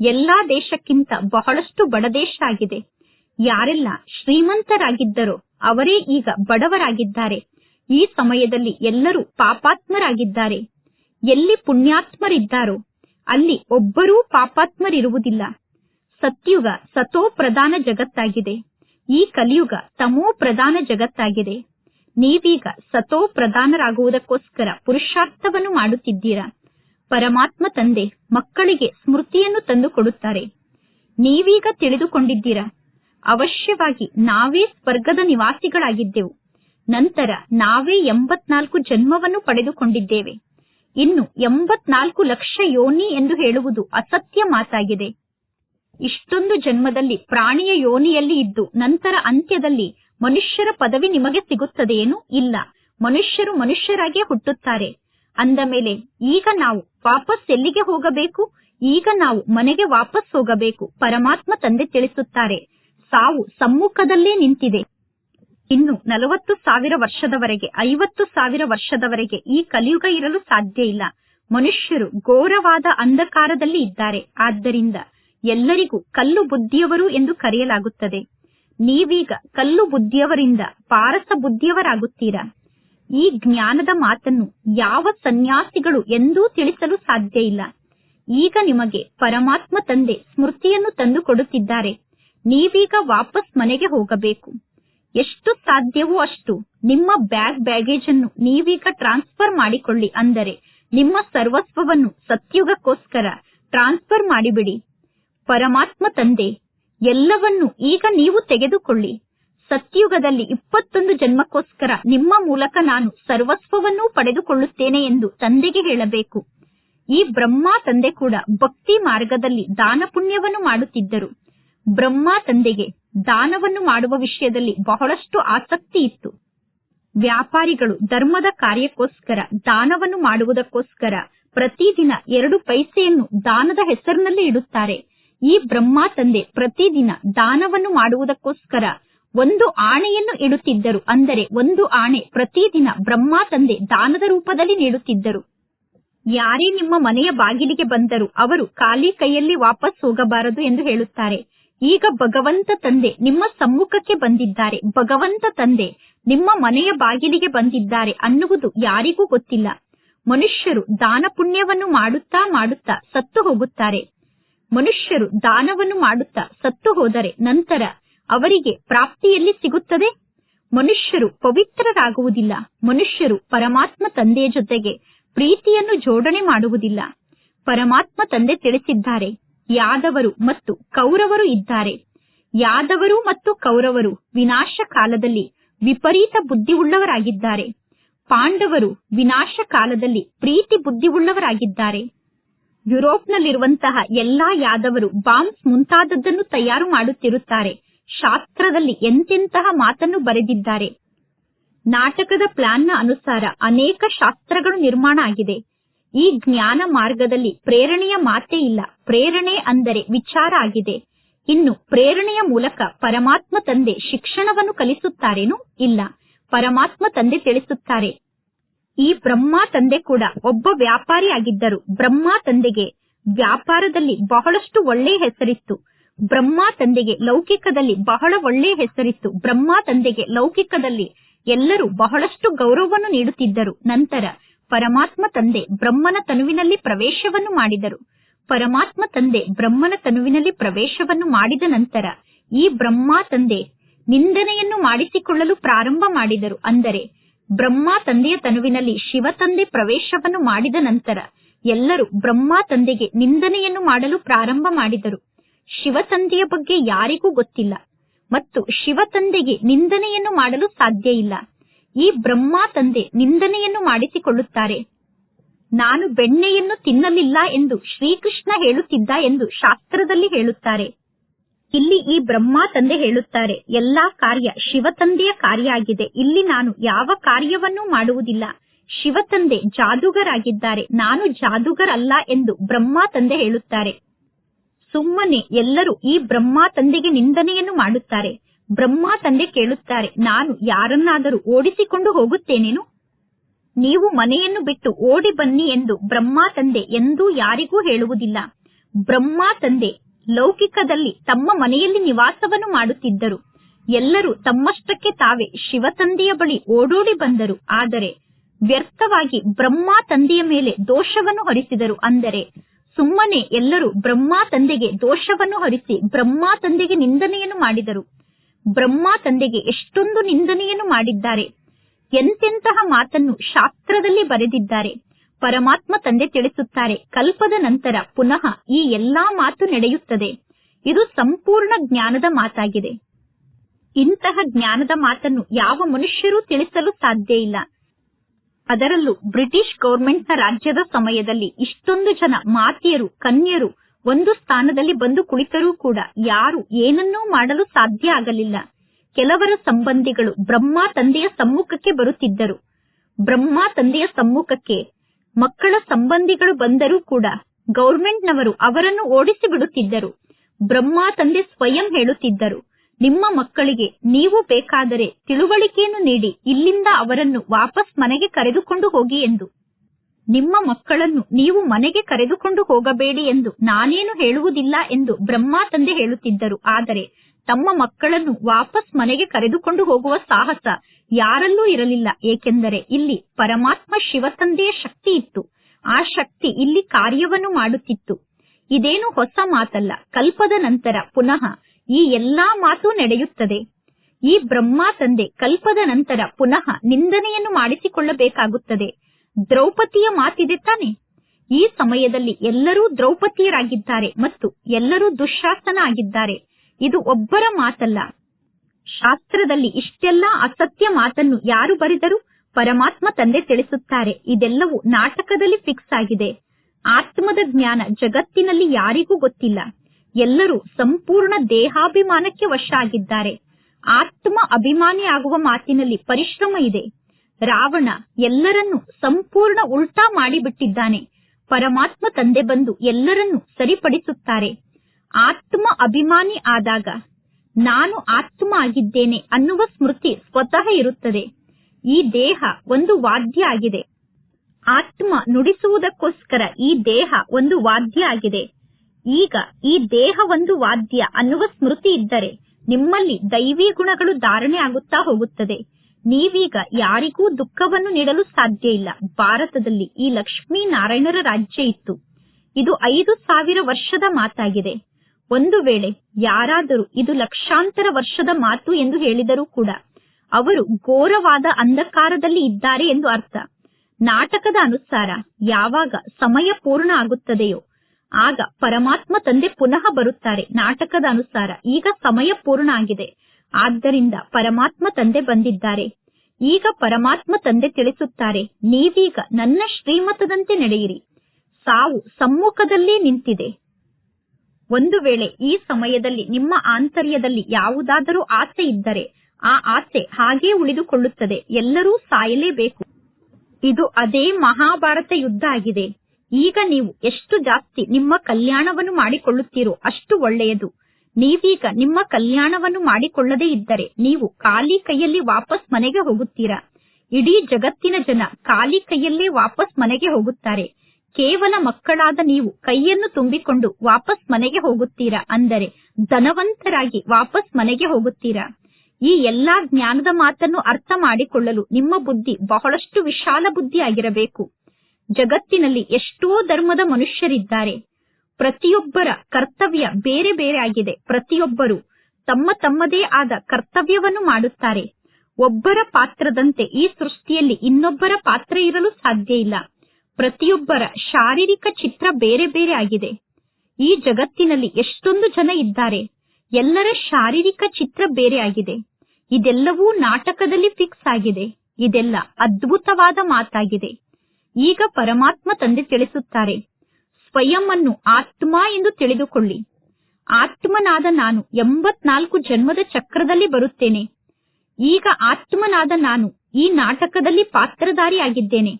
ಎಲ್ಲಾ ದೇಶಕ್ಕಿಂತ ಬಹಳಷ್ಟು ಬಡ ದೇಶ ಆಗಿದೆ. ಯಾರೆಲ್ಲ ಶ್ರೀಮಂತರಾಗಿದ್ದರೋ ಅವರೇ ಈಗ ಬಡವರಾಗಿದ್ದಾರೆ. ಈ ಸಮಯದಲ್ಲಿ ಎಲ್ಲರೂ ಪಾಪಾತ್ಮರಾಗಿದ್ದಾರೆ. ಎಲ್ಲಿ ಪುಣ್ಯಾತ್ಮರಿದ್ದಾರೋ ಅಲ್ಲಿ ಒಬ್ಬರೂ ಪಾಪಾತ್ಮರಿರುವುದಿಲ್ಲ. ಸತ್ಯುಗ ಸತೋ ಪ್ರಧಾನ ಜಗತ್ತಾಗಿದೆ. ಈ ಕಲಿಯುಗ ತಮೋ ಪ್ರಧಾನ ಜಗತ್ತಾಗಿದೆ. ನೀವೀಗ ಸತೋ ಪ್ರಧಾನರಾಗುವುದಕ್ಕೋಸ್ಕರ ಪುರುಷಾರ್ಥವನ್ನು ಮಾಡುತ್ತಿದ್ದೀರಾ? ಪರಮಾತ್ಮ ತಂದೆ, ಮಕ್ಕಳಿಗೆ ಸ್ಮೃತಿಯನ್ನು ತಂದುಕೊಡುತ್ತಾರೆ. ನೀವೀಗ ತಿಳಿದುಕೊಂಡಿದ್ದೀರಾ? ಅವಶ್ಯವಾಗಿ ನಾವೇ ಸ್ವರ್ಗದ ನಿವಾಸಿಗಳಾಗಿದ್ದೆವು. ನಂತರ ನಾವೇ ಎಂಬತ್ನಾಲ್ಕು ಜನ್ಮವನ್ನು ಪಡೆದುಕೊಂಡಿದ್ದೇವೆ. ಇನ್ನು ಎಂಬತ್ನಾಲ್ಕು ಲಕ್ಷ ಯೋನಿ ಎಂದು ಹೇಳುವುದು ಅಸತ್ಯ ಮಾತಾಗಿದೆ. ಇಷ್ಟೊಂದು ಜನ್ಮದಲ್ಲಿ ಪ್ರಾಣಿಯ ಯೋನಿಯಲ್ಲಿ ಇದ್ದು ನಂತರ ಅಂತ್ಯದಲ್ಲಿ ಮನುಷ್ಯರ ಪದವಿ ನಿಮಗೆ ಸಿಗುತ್ತದೆಯೇನು ಇಲ್ಲ. ಮನುಷ್ಯರು ಮನುಷ್ಯರಾಗಿಯೇ ಹುಟ್ಟುತ್ತಾರೆ. ಅಂದ ಮೇಲೆ, ಈಗ ನಾವು ವಾಪಸ್ ಎಲ್ಲಿಗೆ ಹೋಗಬೇಕು? ಈಗ ನಾವು ಮನೆಗೆ ವಾಪಸ್ ಹೋಗಬೇಕು, ಪರಮಾತ್ಮ ತಂದೆ ತಿಳಿಸುತ್ತಾರೆ. ಸಾವು ಸಮ್ಮುಖದಲ್ಲೇ ನಿಂತಿದೆ. ಇನ್ನು ನಲವತ್ತು ಸಾವಿರ ವರ್ಷದವರೆಗೆ, ಐವತ್ತು ಸಾವಿರ ವರ್ಷದವರೆಗೆ ಈ ಕಲಿಯುಗ ಇರಲು ಸಾಧ್ಯ ಇಲ್ಲ. ಮನುಷ್ಯರು ಘೋರವಾದ ಅಂಧಕಾರದಲ್ಲಿ ಇದ್ದಾರೆ. ಆದ್ದರಿಂದ ಎಲ್ಲರಿಗೂ ಕಲ್ಲು ಬುದ್ಧಿಯವರು ಎಂದು ಕರೆಯಲಾಗುತ್ತದೆ. ನೀವೀಗ ಕಲ್ಲು ಬುದ್ಧಿಯವರಿಂದ ಪಾರಸ ಬುದ್ಧಿಯವರಾಗುತ್ತೀರಾ? ಈ ಜ್ಞಾನದ ಮಾತನ್ನು ಯಾವ ಸನ್ಯಾಸಿಗಳು ಎಂದೂ ತಿಳಿಸಲು ಸಾಧ್ಯ ಇಲ್ಲ. ಈಗ ನಿಮಗೆ ಪರಮಾತ್ಮ ತಂದೆ ಸ್ಮೃತಿಯನ್ನು ತಂದು ಕೊಡುತ್ತಿದ್ದಾರೆ. ನೀವೀಗ ವಾಪಸ್ ಮನೆಗೆ ಹೋಗಬೇಕು. ಎಷ್ಟು ಸಾಧ್ಯವೋ ಅಷ್ಟು ನಿಮ್ಮ ಬ್ಯಾಗ್ ಬ್ಯಾಗೇಜ್ ಅನ್ನು ನೀವೀಗ ಟ್ರಾನ್ಸ್ಫರ್ ಮಾಡಿಕೊಳ್ಳಿ ಅಂದರೆ ನಿಮ್ಮ ಸರ್ವಸ್ವವನ್ನು ಸತ್ಯುಗಕ್ಕೋಸ್ಕರ ಟ್ರಾನ್ಸ್ಫರ್ ಮಾಡಿಬಿಡಿ. ಪರಮಾತ್ಮ ತಂದೆ ಎಲ್ಲವನ್ನು ಈಗ ನೀವು ತೆಗೆದುಕೊಳ್ಳಿ. ಸತ್ಯುಗದಲ್ಲಿ ಇಪ್ಪತ್ತೊಂದು ಜನ್ಮಕ್ಕೋಸ್ಕರ ನಿಮ್ಮ ಮೂಲಕ ನಾನು ಸರ್ವಸ್ವವನ್ನೂ ಪಡೆದುಕೊಳ್ಳುತ್ತೇನೆ ಎಂದು ತಂದೆಗೆ ಹೇಳಬೇಕು. ಈ ಬ್ರಹ್ಮ ತಂದೆ ಕೂಡ ಭಕ್ತಿ ಮಾರ್ಗದಲ್ಲಿ ದಾನ ಪುಣ್ಯವನ್ನು ಮಾಡುತ್ತಿದ್ದರು. ಬ್ರಹ್ಮ ತಂದೆಗೆ ದಾನವನ್ನು ಮಾಡುವ ವಿಷಯದಲ್ಲಿ ಬಹಳಷ್ಟು ಆಸಕ್ತಿ ಇತ್ತು. ವ್ಯಾಪಾರಿಗಳು ಧರ್ಮದ ಕಾರ್ಯಕ್ಕೋಸ್ಕರ ದಾನವನ್ನು ಮಾಡುವುದಕ್ಕೋಸ್ಕರ ಪ್ರತಿದಿನ ಎರಡು ಪೈಸೆಯನ್ನು ದಾನದ ಹೆಸರಿನಲ್ಲಿ ಇಡುತ್ತಾರೆ. ಈ ಬ್ರಹ್ಮ ತಂದೆ ಪ್ರತಿದಿನ ದಾನವನ್ನು ಮಾಡುವುದಕ್ಕೋಸ್ಕರ ಒಂದು ಆಣೆಯನ್ನು ಇಡುತ್ತಿದ್ದರು. ಅಂದರೆ ಒಂದು ಆಣೆ ಪ್ರತಿದಿನ ಬ್ರಹ್ಮ ತಂದೆ ದಾನದ ರೂಪದಲ್ಲಿ ನೀಡುತ್ತಿದ್ದರು. ಯಾರೇ ನಿಮ್ಮ ಮನೆಯ ಬಾಗಿಲಿಗೆ ಬಂದರು ಅವರು ಖಾಲಿ ಕೈಯಲ್ಲಿ ವಾಪಸ್ ಹೋಗಬಾರದು ಎಂದು ಹೇಳುತ್ತಾರೆ. ಈಗ ಭಗವಂತ ತಂದೆ ನಿಮ್ಮ ಸಮ್ಮುಖಕ್ಕೆ ಬಂದಿದ್ದಾರೆ. ಭಗವಂತ ತಂದೆ ನಿಮ್ಮ ಮನೆಯ ಬಾಗಿಲಿಗೆ ಬಂದಿದ್ದಾರೆ ಅನ್ನುವುದು ಯಾರಿಗೂ ಗೊತ್ತಿಲ್ಲ. ಮನುಷ್ಯರು ದಾನ ಪುಣ್ಯವನ್ನು ಮಾಡುತ್ತಾ ಮಾಡುತ್ತಾ ಸತ್ತು ಹೋಗುತ್ತಾರೆ. ಮನುಷ್ಯರು ದಾನವನ್ನು ಮಾಡುತ್ತಾ ಸತ್ತು ಹೋದರೆ ನಂತರ ಅವರಿಗೆ ಪ್ರಾಪ್ತಿಯಲ್ಲಿ ಸಿಗುತ್ತದೆ? ಮನುಷ್ಯರು ಪವಿತ್ರರಾಗುವುದಿಲ್ಲ. ಮನುಷ್ಯರು ಪರಮಾತ್ಮ ತಂದೆಯ ಜೊತೆಗೆ ಪ್ರೀತಿಯನ್ನು ಜೋಡಣೆ ಮಾಡುವುದಿಲ್ಲ. ಪರಮಾತ್ಮ ತಂದೆ ತಿಳಿಸಿದ್ದಾರೆ, ಯಾದವರು ಮತ್ತು ಕೌರವರು ಇದ್ದಾರೆ. ಯಾದವರು ಮತ್ತು ಕೌರವರು ವಿನಾಶ ಕಾಲದಲ್ಲಿ ವಿಪರೀತ ಬುದ್ಧಿವುಳ್ಳವರಾಗಿದ್ದಾರೆ ಪಾಂಡವರು ವಿನಾಶ ಕಾಲದಲ್ಲಿ ಪ್ರೀತಿ ಬುದ್ಧಿವುಳ್ಳವರಾಗಿದ್ದಾರೆ ಯುರೋಪ್ನಲ್ಲಿರುವಂತಹ ಎಲ್ಲಾ ಯಾದವರು ಬಾಂಬ್ಸ್ ಮುಂತಾದದ್ದನ್ನು ತಯಾರು ಮಾಡುತ್ತಿರುತ್ತಾರೆ. ಶಾಸ್ತ್ರದಲ್ಲಿ ಎಂತೆಂತಹ ಮಾತನ್ನು ಬರೆದಿದ್ದಾರೆ? ನಾಟಕದ ಪ್ಲಾನ್ನ ಅನುಸಾರ ಅನೇಕ ಶಾಸ್ತ್ರಗಳು ನಿರ್ಮಾಣ ಆಗಿದೆ. ಈ ಜ್ಞಾನ ಮಾರ್ಗದಲ್ಲಿ ಪ್ರೇರಣೆಯ ಮಾತೇ ಇಲ್ಲ. ಪ್ರೇರಣೆ ಅಂದರೆ ವಿಚಾರ ಆಗಿದೆ. ಇನ್ನು ಪ್ರೇರಣೆಯ ಮೂಲಕ ಪರಮಾತ್ಮ ತಂದೆ ಶಿಕ್ಷಣವನ್ನು ಕಲಿಸುತ್ತಾರೇನು ಇಲ್ಲ. ಪರಮಾತ್ಮ ತಂದೆ ತಿಳಿಸುತ್ತಾರೆ. ಈ ಬ್ರಹ್ಮ ತಂದೆ ಕೂಡ ಒಬ್ಬ ವ್ಯಾಪಾರಿ ಆಗಿದ್ದರು. ಬ್ರಹ್ಮ ತಂದೆಗೆ ವ್ಯಾಪಾರದಲ್ಲಿ ಬಹಳಷ್ಟು ಒಳ್ಳೆ ಹೆಸರಿತ್ತು. ಬ್ರಹ್ಮ ತಂದೆಗೆ ಲೌಕಿಕದಲ್ಲಿ ಬಹಳ ಒಳ್ಳೆ ಹೆಸರಿತ್ತು. ಬ್ರಹ್ಮ ತಂದೆಗೆ ಲೌಕಿಕದಲ್ಲಿ ಎಲ್ಲರೂ ಬಹಳಷ್ಟು ಗೌರವವನ್ನು ನೀಡುತ್ತಿದ್ದರು. ನಂತರ ಪರಮಾತ್ಮ ತಂದೆ ಬ್ರಹ್ಮನ ತನುವಿನಲ್ಲಿ ಪ್ರವೇಶವನ್ನು ಮಾಡಿದರು. ಪರಮಾತ್ಮ ತಂದೆ ಬ್ರಹ್ಮನ ತನುವಿನಲ್ಲಿ ಪ್ರವೇಶವನ್ನು ಮಾಡಿದ ನಂತರ ಈ ಬ್ರಹ್ಮ ತಂದೆ ನಿಂದನೆಯನ್ನು ಮಾಡಿಸಿಕೊಳ್ಳಲು ಪ್ರಾರಂಭ ಮಾಡಿದರು. ಅಂದರೆ ಬ್ರಹ್ಮ ತಂದೆಯ ತನುವಿನಲ್ಲಿ ಶಿವ ತಂದೆ ಪ್ರವೇಶವನ್ನು ಮಾಡಿದ ನಂತರ ಎಲ್ಲರೂ ಬ್ರಹ್ಮ ತಂದೆಗೆ ನಿಂದನೆಯನ್ನು ಮಾಡಲು ಪ್ರಾರಂಭ ಮಾಡಿದರು. ಶಿವ ತಂದೆಯ ಬಗ್ಗೆ ಯಾರಿಗೂ ಗೊತ್ತಿಲ್ಲ ಮತ್ತು ಶಿವ ತಂದೆಗೆ ನಿಂದನೆಯನ್ನು ಮಾಡಲು ಸಾಧ್ಯ ಇಲ್ಲ. ಈ ಬ್ರಹ್ಮ ತಂದೆ ನಿಂದನೆಯನ್ನು ಮಾಡಿಸಿಕೊಳ್ಳುತ್ತಾರೆ. ನಾನು ಬೆಣ್ಣೆಯನ್ನು ತಿನ್ನಲಿಲ್ಲ ಎಂದು ಶ್ರೀಕೃಷ್ಣ ಹೇಳುತ್ತಿದ್ದ ಎಂದು ಶಾಸ್ತ್ರದಲ್ಲಿ ಹೇಳುತ್ತಾರೆ. ಇಲ್ಲಿ ಈ ಬ್ರಹ್ಮ ತಂದೆ ಹೇಳುತ್ತಾರೆ, ಎಲ್ಲಾ ಕಾರ್ಯ ಶಿವ ತಂದೆಯ ಕಾರ್ಯ ಆಗಿದೆ. ಇಲ್ಲಿ ನಾನು ಯಾವ ಕಾರ್ಯವನ್ನೂ ಮಾಡುವುದಿಲ್ಲ. ಶಿವ ತಂದೆ ಜಾದೂಗರಾಗಿದ್ದಾರೆ. ನಾನು ಜಾದೂಗರಲ್ಲ ಎಂದು ಬ್ರಹ್ಮ ತಂದೆ ಹೇಳುತ್ತಾರೆ. ಸುಮ್ಮನೆ ಎಲ್ಲರೂ ಈ ಬ್ರಹ್ಮ ತಂದೆಗೆ ನಿಂದನೆಯನ್ನು ಮಾಡುತ್ತಾರೆ. ಬ್ರಹ್ಮ ತಂದೆ ಕೇಳುತ್ತಾರೆ, ನಾನು ಯಾರನ್ನಾದರೂ ಓಡಿಸಿಕೊಂಡು ಹೋಗುತ್ತೇನೇನು? ನೀವು ಮನೆಯನ್ನು ಬಿಟ್ಟು ಓಡಿ ಬನ್ನಿ ಎಂದು ಬ್ರಹ್ಮ ತಂದೆ ಎಂದೂ ಯಾರಿಗೂ ಹೇಳುವುದಿಲ್ಲ. ಬ್ರಹ್ಮ ತಂದೆ ಲೌಕಿಕದಲ್ಲಿ ತಮ್ಮ ಮನೆಯಲ್ಲಿ ನಿವಾಸವನ್ನು ಮಾಡುತ್ತಿದ್ದರು. ಎಲ್ಲರೂ ತಮ್ಮಷ್ಟಕ್ಕೆ ತಾವೇ ಶಿವತಂದೆಯ ಬಳಿ ಓಡೋಡಿ ಬಂದರು. ಆದರೆ ವ್ಯರ್ಥವಾಗಿ ಬ್ರಹ್ಮ ತಂದೆಯ ಮೇಲೆ ದೋಷವನ್ನು ಹೊರಿಸಿದರು ಅಂದರೆ ಸುಮ್ಮನೆ ಎಲ್ಲರೂ ಬ್ರಹ್ಮ ತಂದೆಗೆ ದೋಷವನ್ನು ಹೊರಿಸಿ ಬ್ರಹ್ಮ ತಂದೆಗೆ ನಿಂದನೆಯನ್ನು ಮಾಡಿದರು. ಬ್ರಹ್ಮ ತಂದೆಗೆ ಎಷ್ಟೊಂದು ನಿಂದನೆಯನ್ನು ಮಾಡಿದ್ದಾರೆ. ಎಂತೆಂತಹ ಮಾತನ್ನು ಶಾಸ್ತ್ರದಲ್ಲಿ ಬರೆದಿದ್ದಾರೆ. ಪರಮಾತ್ಮ ತಂದೆ ತಿಳಿಸುತ್ತಾರೆ. ಕಲ್ಪದ ನಂತರ ಪುನಃ ಈ ಎಲ್ಲಾ ಮಾತು ನಡೆಯುತ್ತದೆ. ಇದು ಸಂಪೂರ್ಣ ಜ್ಞಾನದ ಮಾತಾಗಿದೆ. ಇಂತಹ ಜ್ಞಾನದ ಮಾತನ್ನು ಯಾವ ಮನುಷ್ಯರೂ ತಿಳಿಸಲು ಸಾಧ್ಯ ಇಲ್ಲ. ಅದರಲ್ಲೂ ಬ್ರಿಟಿಷ್ ಗೌರ್ಮೆಂಟ್ನ ರಾಜ್ಯದ ಸಮಯದಲ್ಲಿ ಇಷ್ಟೊಂದು ಜನ ಮಾತಿಯರು, ಕನ್ಯರು ಒಂದು ಸ್ಥಾನದಲ್ಲಿ ಬಂದು ಕುಳಿತರೂ ಕೂಡ ಯಾರು ಏನನ್ನೂ ಮಾಡಲು ಸಾಧ್ಯ ಆಗಲಿಲ್ಲ. ಕೆಲವರ ಸಂಬಂಧಿಗಳು ಬ್ರಹ್ಮ ತಂದೆಯ ಸಮ್ಮುಖಕ್ಕೆ ಬರುತ್ತಿದ್ದರು. ಬ್ರಹ್ಮ ತಂದೆಯ ಸಮ್ಮುಖಕ್ಕೆ ಮಕ್ಕಳ ಸಂಬಂಧಿಗಳು ಬಂದರೂ ಕೂಡ ಗೌರ್ಮೆಂಟ್ನವರು ಅವರನ್ನು ಓಡಿಸಿ ಬಿಡುತ್ತಿದ್ದರು ಬ್ರಹ್ಮ ತಂದೆ ಸ್ವಯಂ ಹೇಳುತ್ತಿದ್ದರು, ನಿಮ್ಮ ಮಕ್ಕಳಿಗೆ ನೀವು ಬೇಕಾದರೆ ತಿಳುವಳಿಕೆಯನ್ನು ನೀಡಿ, ಇಲ್ಲಿಂದ ಅವರನ್ನು ವಾಪಸ್ ಮನೆಗೆ ಕರೆದುಕೊಂಡು ಹೋಗಿ ಎಂದು. ನಿಮ್ಮ ಮಕ್ಕಳನ್ನು ನೀವು ಮನೆಗೆ ಕರೆದುಕೊಂಡು ಹೋಗಬೇಡಿ ಎಂದು ನಾನೇನು ಹೇಳುವುದಿಲ್ಲ ಎಂದು ಬ್ರಹ್ಮ ತಂದೆ ಹೇಳುತ್ತಿದ್ದರು. ಆದರೆ ತಮ್ಮ ಮಕ್ಕಳನ್ನು ವಾಪಸ್ ಮನೆಗೆ ಕರೆದುಕೊಂಡು ಹೋಗುವ ಸಾಹಸ ಯಾರಲ್ಲೂ ಇರಲಿಲ್ಲ, ಏಕೆಂದರೆ ಇಲ್ಲಿ ಪರಮಾತ್ಮ ಶಿವತಂದೆಯ ಶಕ್ತಿ ಇತ್ತು. ಆ ಶಕ್ತಿ ಇಲ್ಲಿ ಕಾರ್ಯವನ್ನು ಮಾಡುತ್ತಿತ್ತು. ಇದೇನು ಹೊಸ ಮಾತಲ್ಲ, ಕಲ್ಪದ ನಂತರ ಪುನಃ ಈ ಎಲ್ಲಾ ಮಾತು ನಡೆಯುತ್ತದೆ. ಈ ಬ್ರಹ್ಮ ತಂದೆ ಕಲ್ಪದ ನಂತರ ಪುನಃ ನಿಂದನೆಯನ್ನು ಮಾಡಿಸಿಕೊಳ್ಳಬೇಕಾಗುತ್ತದೆ. ದ್ರೌಪದಿಯ ಮಾತಿದೆ ತಾನೆ? ಈ ಸಮಯದಲ್ಲಿ ಎಲ್ಲರೂ ದ್ರೌಪದಿಯರಾಗಿದ್ದಾರೆ ಮತ್ತು ಎಲ್ಲರೂ ದುಶ್ಯಾಸನ ಆಗಿದ್ದಾರೆ. ಇದು ಒಬ್ಬರ ಮಾತಲ್ಲ ಶಾಸ್ತ್ರದಲ್ಲಿ ಇಷ್ಟೆಲ್ಲ ಅಸತ್ಯ ಮಾತನ್ನು ಯಾರು ಬರೆದರು ಪರಮಾತ್ಮ ತಂದೆ ತಿಳಿಸುತ್ತಾರೆ. ಇದೆಲ್ಲವೂ ನಾಟಕದಲ್ಲಿ ಫಿಕ್ಸ್ ಆಗಿದೆ. ಆತ್ಮದ ಜ್ಞಾನ ಜಗತ್ತಿನಲ್ಲಿ ಯಾರಿಗೂ ಗೊತ್ತಿಲ್ಲ. ಎಲ್ಲರೂ ಸಂಪೂರ್ಣ ದೇಹಾಭಿಮಾನಕ್ಕೆ ವಶ ಆಗಿದ್ದಾರೆ ಆತ್ಮ ಅಭಿಮಾನಿ ಆಗುವ ಮಾತಿನಲ್ಲಿ ಪರಿಶ್ರಮ ಇದೆ. ರಾವಣ ಎಲ್ಲರನ್ನೂ ಸಂಪೂರ್ಣ ಉಲ್ಟಾ ಮಾಡಿಬಿಟ್ಟಿದ್ದಾನೆ. ಪರಮಾತ್ಮ ತಂದೆ ಬಂದು ಎಲ್ಲರನ್ನೂ ಸರಿಪಡಿಸುತ್ತಾರೆ. ಆತ್ಮ ಅಭಿಮಾನಿ ಆದಾಗ ನಾನು ಆತ್ಮ ಆಗಿದ್ದೇನೆ ಅನ್ನುವ ಸ್ಮೃತಿ ಸ್ವತಃ ಇರುತ್ತದೆ. ಈ ದೇಹ ಒಂದು ವಾದ್ಯ ಆಗಿದೆ. ಆತ್ಮ ನುಡಿಸುವುದಕ್ಕೋಸ್ಕರ ಈ ದೇಹ ಒಂದು ವಾದ್ಯ ಆಗಿದೆ. ಈಗ ಈ ದೇಹ ಒಂದು ವಾದ್ಯ ಅನ್ನುವ ಸ್ಮೃತಿ ಇದ್ದರೆ ನಿಮ್ಮಲ್ಲಿ ದೈವಿ ಗುಣಗಳು ಧಾರಣೆ ಆಗುತ್ತಾ ಹೋಗುತ್ತದೆ. ನೀವೀಗ ಯಾರಿಗೂ ದುಃಖವನ್ನು ನೀಡಲು ಸಾಧ್ಯ ಇಲ್ಲ. ಭಾರತದಲ್ಲಿ ಈ ಲಕ್ಷ್ಮೀ ನಾರಾಯಣರ ರಾಜ್ಯ ಇತ್ತು. ಇದು ಐದು ಸಾವಿರ ವರ್ಷದ ಮಾತಾಗಿದೆ. ಒಂದು ವೇಳೆ ಯಾರಾದರೂ ಇದು ಲಕ್ಷಾಂತರ ವರ್ಷದ ಮಾತು ಎಂದು ಹೇಳಿದರೂ ಕೂಡ ಅವರು ಘೋರವಾದ ಅಂಧಕಾರದಲ್ಲಿ ಇದ್ದಾರೆ ಎಂದು ಅರ್ಥ. ನಾಟಕದ ಅನುಸಾರ ಯಾವಾಗ ಸಮಯ ಪೂರ್ಣ ಆಗುತ್ತದೆಯೋ ಆಗ ಪರಮಾತ್ಮ ತಂದೆ ಪುನಃ ಬರುತ್ತಾರೆ ನಾಟಕದ ಅನುಸಾರ. ಈಗ ಸಮಯ ಪೂರ್ಣ ಆಗಿದೆ. ಆದ್ದರಿಂದ ಪರಮಾತ್ಮ ತಂದೆ ಬಂದಿದ್ದಾರೆ. ಈಗ ಪರಮಾತ್ಮ ತಂದೆ ತಿಳಿಸುತ್ತಾರೆ, ನೀವೀಗ ನನ್ನ ಶ್ರೀಮತದಂತೆ ನಡೆಯಿರಿ. ಸಾವು ಸಮ್ಮುಖದಲ್ಲೇ ನಿಂತಿದೆ. ಒಂದು ವೇಳೆ ಈ ಸಮಯದಲ್ಲಿ, ನಿಮ್ಮ ಆಂತರ್ಯದಲ್ಲಿ ಯಾವುದಾದರೂ ಆಸೆ ಇದ್ದರೆ, ಆ ಆಸೆ ಹಾಗೇ ಉಳಿದುಕೊಳ್ಳುತ್ತದೆ. ಎಲ್ಲರೂ ಸಾಯಲೇಬೇಕು. ಇದು ಅದೇ ಮಹಾಭಾರತ ಯುದ್ಧ ಆಗಿದೆ. ಈಗ ನೀವು ಎಷ್ಟು ಜಾಸ್ತಿ ನಿಮ್ಮ ಕಲ್ಯಾಣವನ್ನು ಮಾಡಿಕೊಳ್ಳುತ್ತೀರೋ ಅಷ್ಟು ಒಳ್ಳೆಯದು. ನೀವೀಗ ನಿಮ್ಮ ಕಲ್ಯಾಣವನ್ನು ಮಾಡಿಕೊಳ್ಳದೇ ಇದ್ದರೆ ನೀವು ಖಾಲಿ ಕೈಯಲ್ಲಿ ವಾಪಸ್ ಮನೆಗೆ ಹೋಗುತ್ತೀರಾ? ಇಡೀ ಜಗತ್ತಿನ ಜನ ಖಾಲಿ ಕೈಯಲ್ಲೇ ವಾಪಸ್ ಮನೆಗೆ ಹೋಗುತ್ತಾರೆ. ಕೇವಲ ಮಕ್ಕಳಾದ ನೀವು ಕೈಯನ್ನು ತುಂಬಿಕೊಂಡು ವಾಪಸ್ ಮನೆಗೆ ಹೋಗುತ್ತೀರಾ? ಅಂದರೆ ಧನವಂತರಾಗಿ ವಾಪಸ್ ಮನೆಗೆ ಹೋಗುತ್ತೀರಾ? ಈ ಎಲ್ಲಾ ಜ್ಞಾನದ ಮಾತನ್ನು ಅರ್ಥ ಮಾಡಿಕೊಳ್ಳಲು ನಿಮ್ಮ ಬುದ್ಧಿ ಬಹಳಷ್ಟು ವಿಶಾಲ ಬುದ್ಧಿಯಾಗಿರಬೇಕು. ಜಗತ್ತಿನಲ್ಲಿ ಎಷ್ಟೋ ಧರ್ಮದ ಮನುಷ್ಯರಿದ್ದಾರೆ. ಪ್ರತಿಯೊಬ್ಬರ ಕರ್ತವ್ಯ ಬೇರೆ ಬೇರೆ ಆಗಿದೆ. ಪ್ರತಿಯೊಬ್ಬರು ತಮ್ಮ ತಮ್ಮದೇ ಆದ ಕರ್ತವ್ಯವನ್ನು ಮಾಡುತ್ತಾರೆ. ಒಬ್ಬರ ಪಾತ್ರದಂತೆ ಈ ಸೃಷ್ಟಿಯಲ್ಲಿ ಇನ್ನೊಬ್ಬರ ಪಾತ್ರ ಇರಲು ಸಾಧ್ಯ ಇಲ್ಲ. ಪ್ರತಿಯೊಬ್ಬರ ಶಾರೀರಿಕ ಚಿತ್ರ ಬೇರೆ ಬೇರೆ ಆಗಿದೆ. ಈ ಜಗತ್ತಿನಲ್ಲಿ ಎಷ್ಟೊಂದು ಜನ ಇದ್ದಾರೆ. ಎಲ್ಲರ ಶಾರೀರಿಕ ಚಿತ್ರ ಬೇರೆ ಆಗಿದೆ. ಇದೆಲ್ಲವೂ ನಾಟಕದಲ್ಲಿ ಫಿಕ್ಸ್ ಆಗಿದೆ. ಇದೆಲ್ಲ ಅದ್ಭುತವಾದ ಮಾತಾಗಿದೆ. ಈಗ ಪರಮಾತ್ಮ ತಂದೆ ತಿಳಿಸುತ್ತಾರೆ, ಸ್ವಯಂ ಅನ್ನು ಆತ್ಮ ಎಂದು ತಿಳಿದುಕೊಳ್ಳಿ. ಆತ್ಮನಾದ ನಾನು ಎಂಬತ್ನಾಲ್ಕು ಜನ್ಮದ ಚಕ್ರದಲ್ಲಿ ಬರುತ್ತೇನೆ. ಈಗ ಆತ್ಮನಾದ ನಾನು ಈ ನಾಟಕದಲ್ಲಿ ಪಾತ್ರಧಾರಿ ಆಗಿದ್ದೇನೆ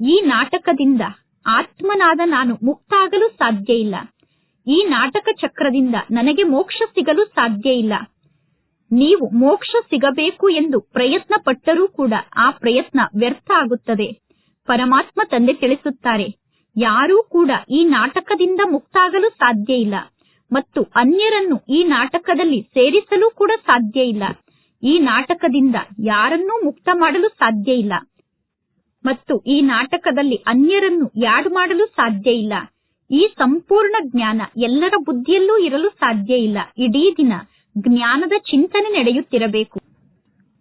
ಈ ನಾಟಕದಿಂದ ಆತ್ಮನಾದ ನಾನು ಮುಕ್ತಾಗಲು ಸಾಧ್ಯ ಇಲ್ಲ. ಈ ನಾಟಕ ಚಕ್ರದಿಂದ ನನಗೆ ಮೋಕ್ಷ ಸಿಗಲು ಸಾಧ್ಯ ಇಲ್ಲ. ನೀವು ಮೋಕ್ಷ ಸಿಗಬೇಕು ಎಂದು ಪ್ರಯತ್ನ ಪಟ್ಟರೂ ಕೂಡ ಆ ಪ್ರಯತ್ನ ವ್ಯರ್ಥ ಆಗುತ್ತದೆ. ಪರಮಾತ್ಮ ತಂದೆ ತಿಳಿಸುತ್ತಾರೆ, ಯಾರೂ ಕೂಡ ಈ ನಾಟಕದಿಂದ ಮುಕ್ತಾಗಲು ಸಾಧ್ಯ ಇಲ್ಲ ಮತ್ತು ಅನ್ಯರನ್ನು ಈ ನಾಟಕದಲ್ಲಿ ಸೇರಿಸಲು ಕೂಡ ಸಾಧ್ಯ ಇಲ್ಲ. ಈ ನಾಟಕದಿಂದ ಯಾರನ್ನೂ ಮುಕ್ತ ಮಾಡಲು ಸಾಧ್ಯ ಇಲ್ಲ. ಮತ್ತು ಈ ನಾಟಕದಲ್ಲಿ ಅನ್ಯರನ್ನು ಯಾಡ್ ಮಾಡಲು ಸಾಧ್ಯ ಇಲ್ಲ. ಈ ಸಂಪೂರ್ಣ ಜ್ಞಾನ ಎಲ್ಲರ ಬುದ್ಧಿಯಲ್ಲೂ ಇರಲು ಸಾಧ್ಯ ಇಲ್ಲ. ಇಡೀ ದಿನ ಜ್ಞಾನದ ಚಿಂತನೆ ನಡೆಯುತ್ತಿರಬೇಕು.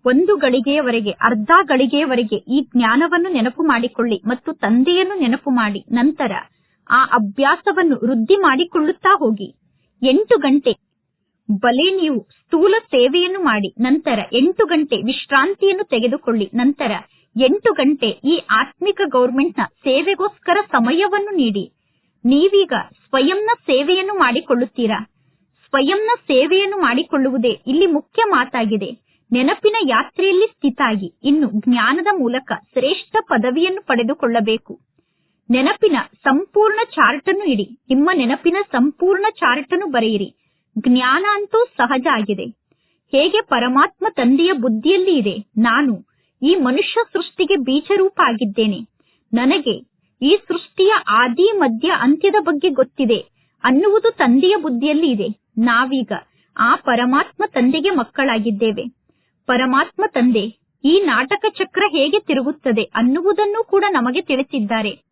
ಒಂದು ಗಳಿಗೆಯವರೆಗೆ, ಅರ್ಧ ಗಳಿಗೆಯವರೆಗೆ ಈ ಜ್ಞಾನವನ್ನು ನೆನಪು ಮಾಡಿಕೊಳ್ಳಿ ಮತ್ತು ತಂದೆಯನ್ನು ನೆನಪು ಮಾಡಿ. ನಂತರ ಆ ಅಭ್ಯಾಸವನ್ನು ವೃದ್ಧಿ ಮಾಡಿಕೊಳ್ಳುತ್ತಾ ಹೋಗಿ. ಎಂಟು ಗಂಟೆ. ಬಲೆ ನೀವು ಸ್ಥೂಲ ಸೇವೆಯನ್ನು ಮಾಡಿ. ನಂತರ ಎಂಟು ಗಂಟೆ ವಿಶ್ರಾಂತಿಯನ್ನು ತೆಗೆದುಕೊಳ್ಳಿ. ನಂತರ ಎಂಟು ಗಂಟೆ ಈ ಆತ್ಮಿಕ ಗೌರ್ಮೆಂಟ್ನ ಸೇವೆಗೋಸ್ಕರ ಸಮಯವನ್ನು ನೀಡಿ. ನೀವೀಗ ಸ್ವಯಂನ ಸೇವೆಯನ್ನು ಮಾಡಿಕೊಳ್ಳುತ್ತೀರಾ? ಸ್ವಯಂನ ಸೇವೆಯನ್ನು ಮಾಡಿಕೊಳ್ಳುವುದೇ ಇಲ್ಲಿ ಮುಖ್ಯ ಮಾತಾಗಿದೆ. ನೆನಪಿನ ಯಾತ್ರೆಯಲ್ಲಿ ಸ್ಥಿತಾಗಿ, ಇನ್ನು ಜ್ಞಾನದ ಮೂಲಕ ಶ್ರೇಷ್ಠ ಪದವಿಯನ್ನು ಪಡೆದುಕೊಳ್ಳಬೇಕು. ನೆನಪಿನ ಸಂಪೂರ್ಣ ಚಾರ್ಟ್ ಅನ್ನು ಇಡಿ. ನಿಮ್ಮ ನೆನಪಿನ ಸಂಪೂರ್ಣ ಚಾರ್ಟ್ ಅನ್ನು ಬರೆಯಿರಿ. ಜ್ಞಾನ ಅಂತೂ ಸಹಜ ಆಗಿದೆ. ಹೇಗೆ ಪರಮಾತ್ಮ ತಂದೆಯ ಬುದ್ಧಿಯಲ್ಲಿ ಇದೆ? ನಾನು ಈ ಮನುಷ್ಯ ಸೃಷ್ಟಿಗೆ ಬೀಜರೂಪ ಆಗಿದ್ದೇನೆ ನನಗೆ ಈ ಸೃಷ್ಟಿಯ ಆದಿ, ಮಧ್ಯ, ಅಂತ್ಯದ ಬಗ್ಗೆ ಗೊತ್ತಿದೆ. ಅನ್ನುವುದು ತಂದೆಯ ಬುದ್ಧಿಯಲ್ಲಿ ಇದೆ. ನಾವೀಗ ಆ ಪರಮಾತ್ಮ ತಂದೆಗೆ ಮಕ್ಕಳಾಗಿದ್ದೇವೆ. ಪರಮಾತ್ಮ ತಂದೆ, ಈ ನಾಟಕ ಚಕ್ರ ಹೇಗೆ ತಿರುಗುತ್ತದೆ ಅನ್ನುವುದನ್ನು ಕೂಡ ನಮಗೆ ತಿಳಿಸಿದ್ದಾರೆ.